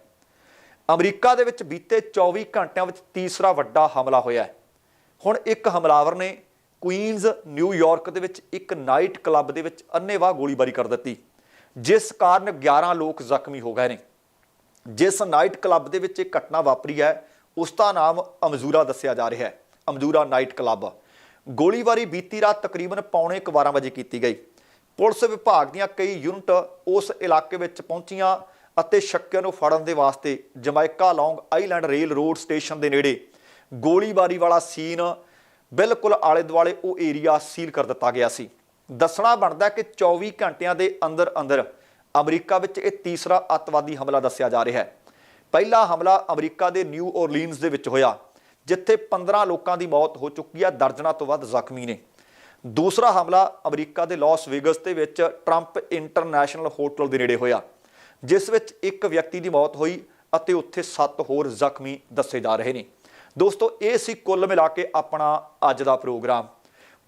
ਅਮਰੀਕਾ ਦੇ ਵਿੱਚ ਬੀਤੇ 24 ਘੰਟਿਆਂ ਵਿੱਚ ਤੀਸਰਾ ਵੱਡਾ ਹਮਲਾ ਹੋਇਆ ਹੈ। ਹੁਣ ਇੱਕ ਹਮਲਾਵਰ ਨੇ ਕੁਈਨਜ਼ ਨਿਊਯਾਰਕ ਦੇ ਵਿੱਚ ਇੱਕ ਨਾਈਟ ਕਲੱਬ ਦੇ ਵਿੱਚ ਅੰਨ੍ਹੇਵਾਹ ਗੋਲੀਬਾਰੀ ਕਰ ਦਿੱਤੀ। ਜਿਸ ਕਾਰਨ 11 ਲੋਕ ਜ਼ਖਮੀ ਹੋ ਗਏ ਨੇ। ਜਿਸ ਨਾਈਟ ਕਲੱਬ ਦੇ ਵਿੱਚ ਇਹ ਘਟਨਾ ਵਾਪਰੀ ਹੈ, ਉਸ ਦਾ ਨਾਮ ਅਮਜ਼ੂਰਾ ਦੱਸਿਆ ਜਾ ਰਿਹਾ ਹੈ। Amazura night club. ਗੋਲੀਬਾਰੀ ਬੀਤੀ ਰਾਤ ਤਕਰੀਬਨ ਪੌਣੇ 12 ਵਜੇ ਕੀਤੀ ਗਈ। ਪੁਲਿਸ ਵਿਭਾਗ ਦੀਆਂ ਕਈ ਯੂਨਿਟ ਉਸ ਇਲਾਕੇ ਵਿੱਚ ਪਹੁੰਚੀਆਂ ਅਤੇ ਸ਼ੱਕਿਆਂ ਨੂੰ ਫੜਨ ਦੇ ਵਾਸਤੇ Jamaica Long Island railroad station ਦੇ ਨੇੜੇ ਗੋਲੀਬਾਰੀ ਵਾਲਾ ਸੀਨ ਬਿਲਕੁਲ ਆਲੇ ਦੁਆਲੇ ਉਹ ਏਰੀਆ ਸੀਲ ਕਰ ਦਿੱਤਾ ਗਿਆ ਸੀ। ਦੱਸਣਾ ਬਣਦਾ ਕਿ 24 ਘੰਟਿਆਂ ਦੇ ਅੰਦਰ ਅੰਦਰ ਅਮਰੀਕਾ ਵਿੱਚ ਇਹ ਤੀਸਰਾ ਅੱਤਵਾਦੀ ਹਮਲਾ ਦੱਸਿਆ ਜਾ ਰਿਹਾ ਹੈ। ਪਹਿਲਾ ਹਮਲਾ ਅਮਰੀਕਾ ਦੇ ਨਿਊ ਔਰਲੀਨਜ਼ ਦੇ ਵਿੱਚ ਹੋਇਆ, ਜਿੱਥੇ 15 ਲੋਕਾਂ ਦੀ ਮੌਤ ਹੋ ਚੁੱਕੀ ਹੈ, ਦਰਜਨਾਂ ਤੋਂ ਵੱਧ ਜ਼ਖਮੀ ਨੇ। ਦੂਸਰਾ ਹਮਲਾ ਅਮਰੀਕਾ ਦੇ ਲਾਸ ਵੇਗਸ ਦੇ ਵਿੱਚ ਟਰੰਪ ਇੰਟਰਨੈਸ਼ਨਲ ਹੋਟਲ ਦੇ ਨੇੜੇ ਹੋਇਆ, ਜਿਸ ਵਿੱਚ ਇੱਕ ਵਿਅਕਤੀ ਦੀ ਮੌਤ ਹੋਈ ਅਤੇ ਉੱਥੇ 7 ਹੋਰ ਜ਼ਖਮੀ ਦੱਸੇ ਜਾ ਰਹੇ ਨੇ। ਦੋਸਤੋ, ਇਹ ਸੀ ਕੁੱਲ ਮਿਲਾ ਕੇ ਆਪਣਾ ਅੱਜ ਦਾ ਪ੍ਰੋਗਰਾਮ।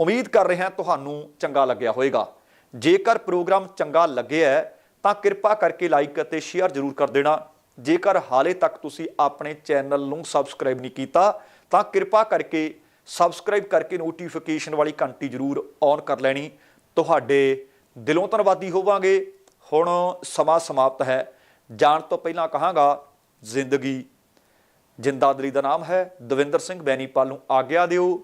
ਉਮੀਦ ਕਰ ਰਹੇ ਹਾਂ ਤੁਹਾਨੂੰ ਚੰਗਾ ਲੱਗਿਆ ਹੋਵੇਗਾ। ਜੇਕਰ ਪ੍ਰੋਗਰਾਮ ਚੰਗਾ ਲੱਗਿਆ ਤਾਂ ਕਿਰਪਾ ਕਰਕੇ ਲਾਈਕ ਅਤੇ ਸ਼ੇਅਰ ਜ਼ਰੂਰ ਕਰ ਦੇਣਾ। ਜੇਕਰ ਹਾਲੇ ਤੱਕ ਤੁਸੀਂ ਆਪਣੇ ਚੈਨਲ ਨੂੰ ਸਬਸਕ੍ਰਾਈਬ ਨਹੀਂ ਕੀਤਾ, ਤਾਂ ਕਿਰਪਾ ਕਰਕੇ ਸਬਸਕ੍ਰਾਈਬ ਕਰਕੇ ਨੋਟੀਫਿਕੇਸ਼ਨ ਵਾਲੀ ਘੰਟੀ ਜ਼ਰੂਰ ਔਨ ਕਰ ਲੈਣੀ। ਤੁਹਾਡੇ ਦਿਲੋਂ ਧੰਨਵਾਦੀ ਹੋਵਾਂਗੇ। ਹੁਣ ਸਮਾਂ ਸਮਾਪਤ ਹੈ। ਜਾਣ ਤੋਂ ਪਹਿਲਾਂ ਕਹਾਂਗਾ, ਜ਼ਿੰਦਗੀ ਜਿੰਦਾਦਰੀ ਦਾ ਨਾਮ ਹੈ। ਦਵਿੰਦਰ ਸਿੰਘ ਬੈਨੀਪਾਲ ਨੂੰ ਆਗਿਆ ਦਿਓ।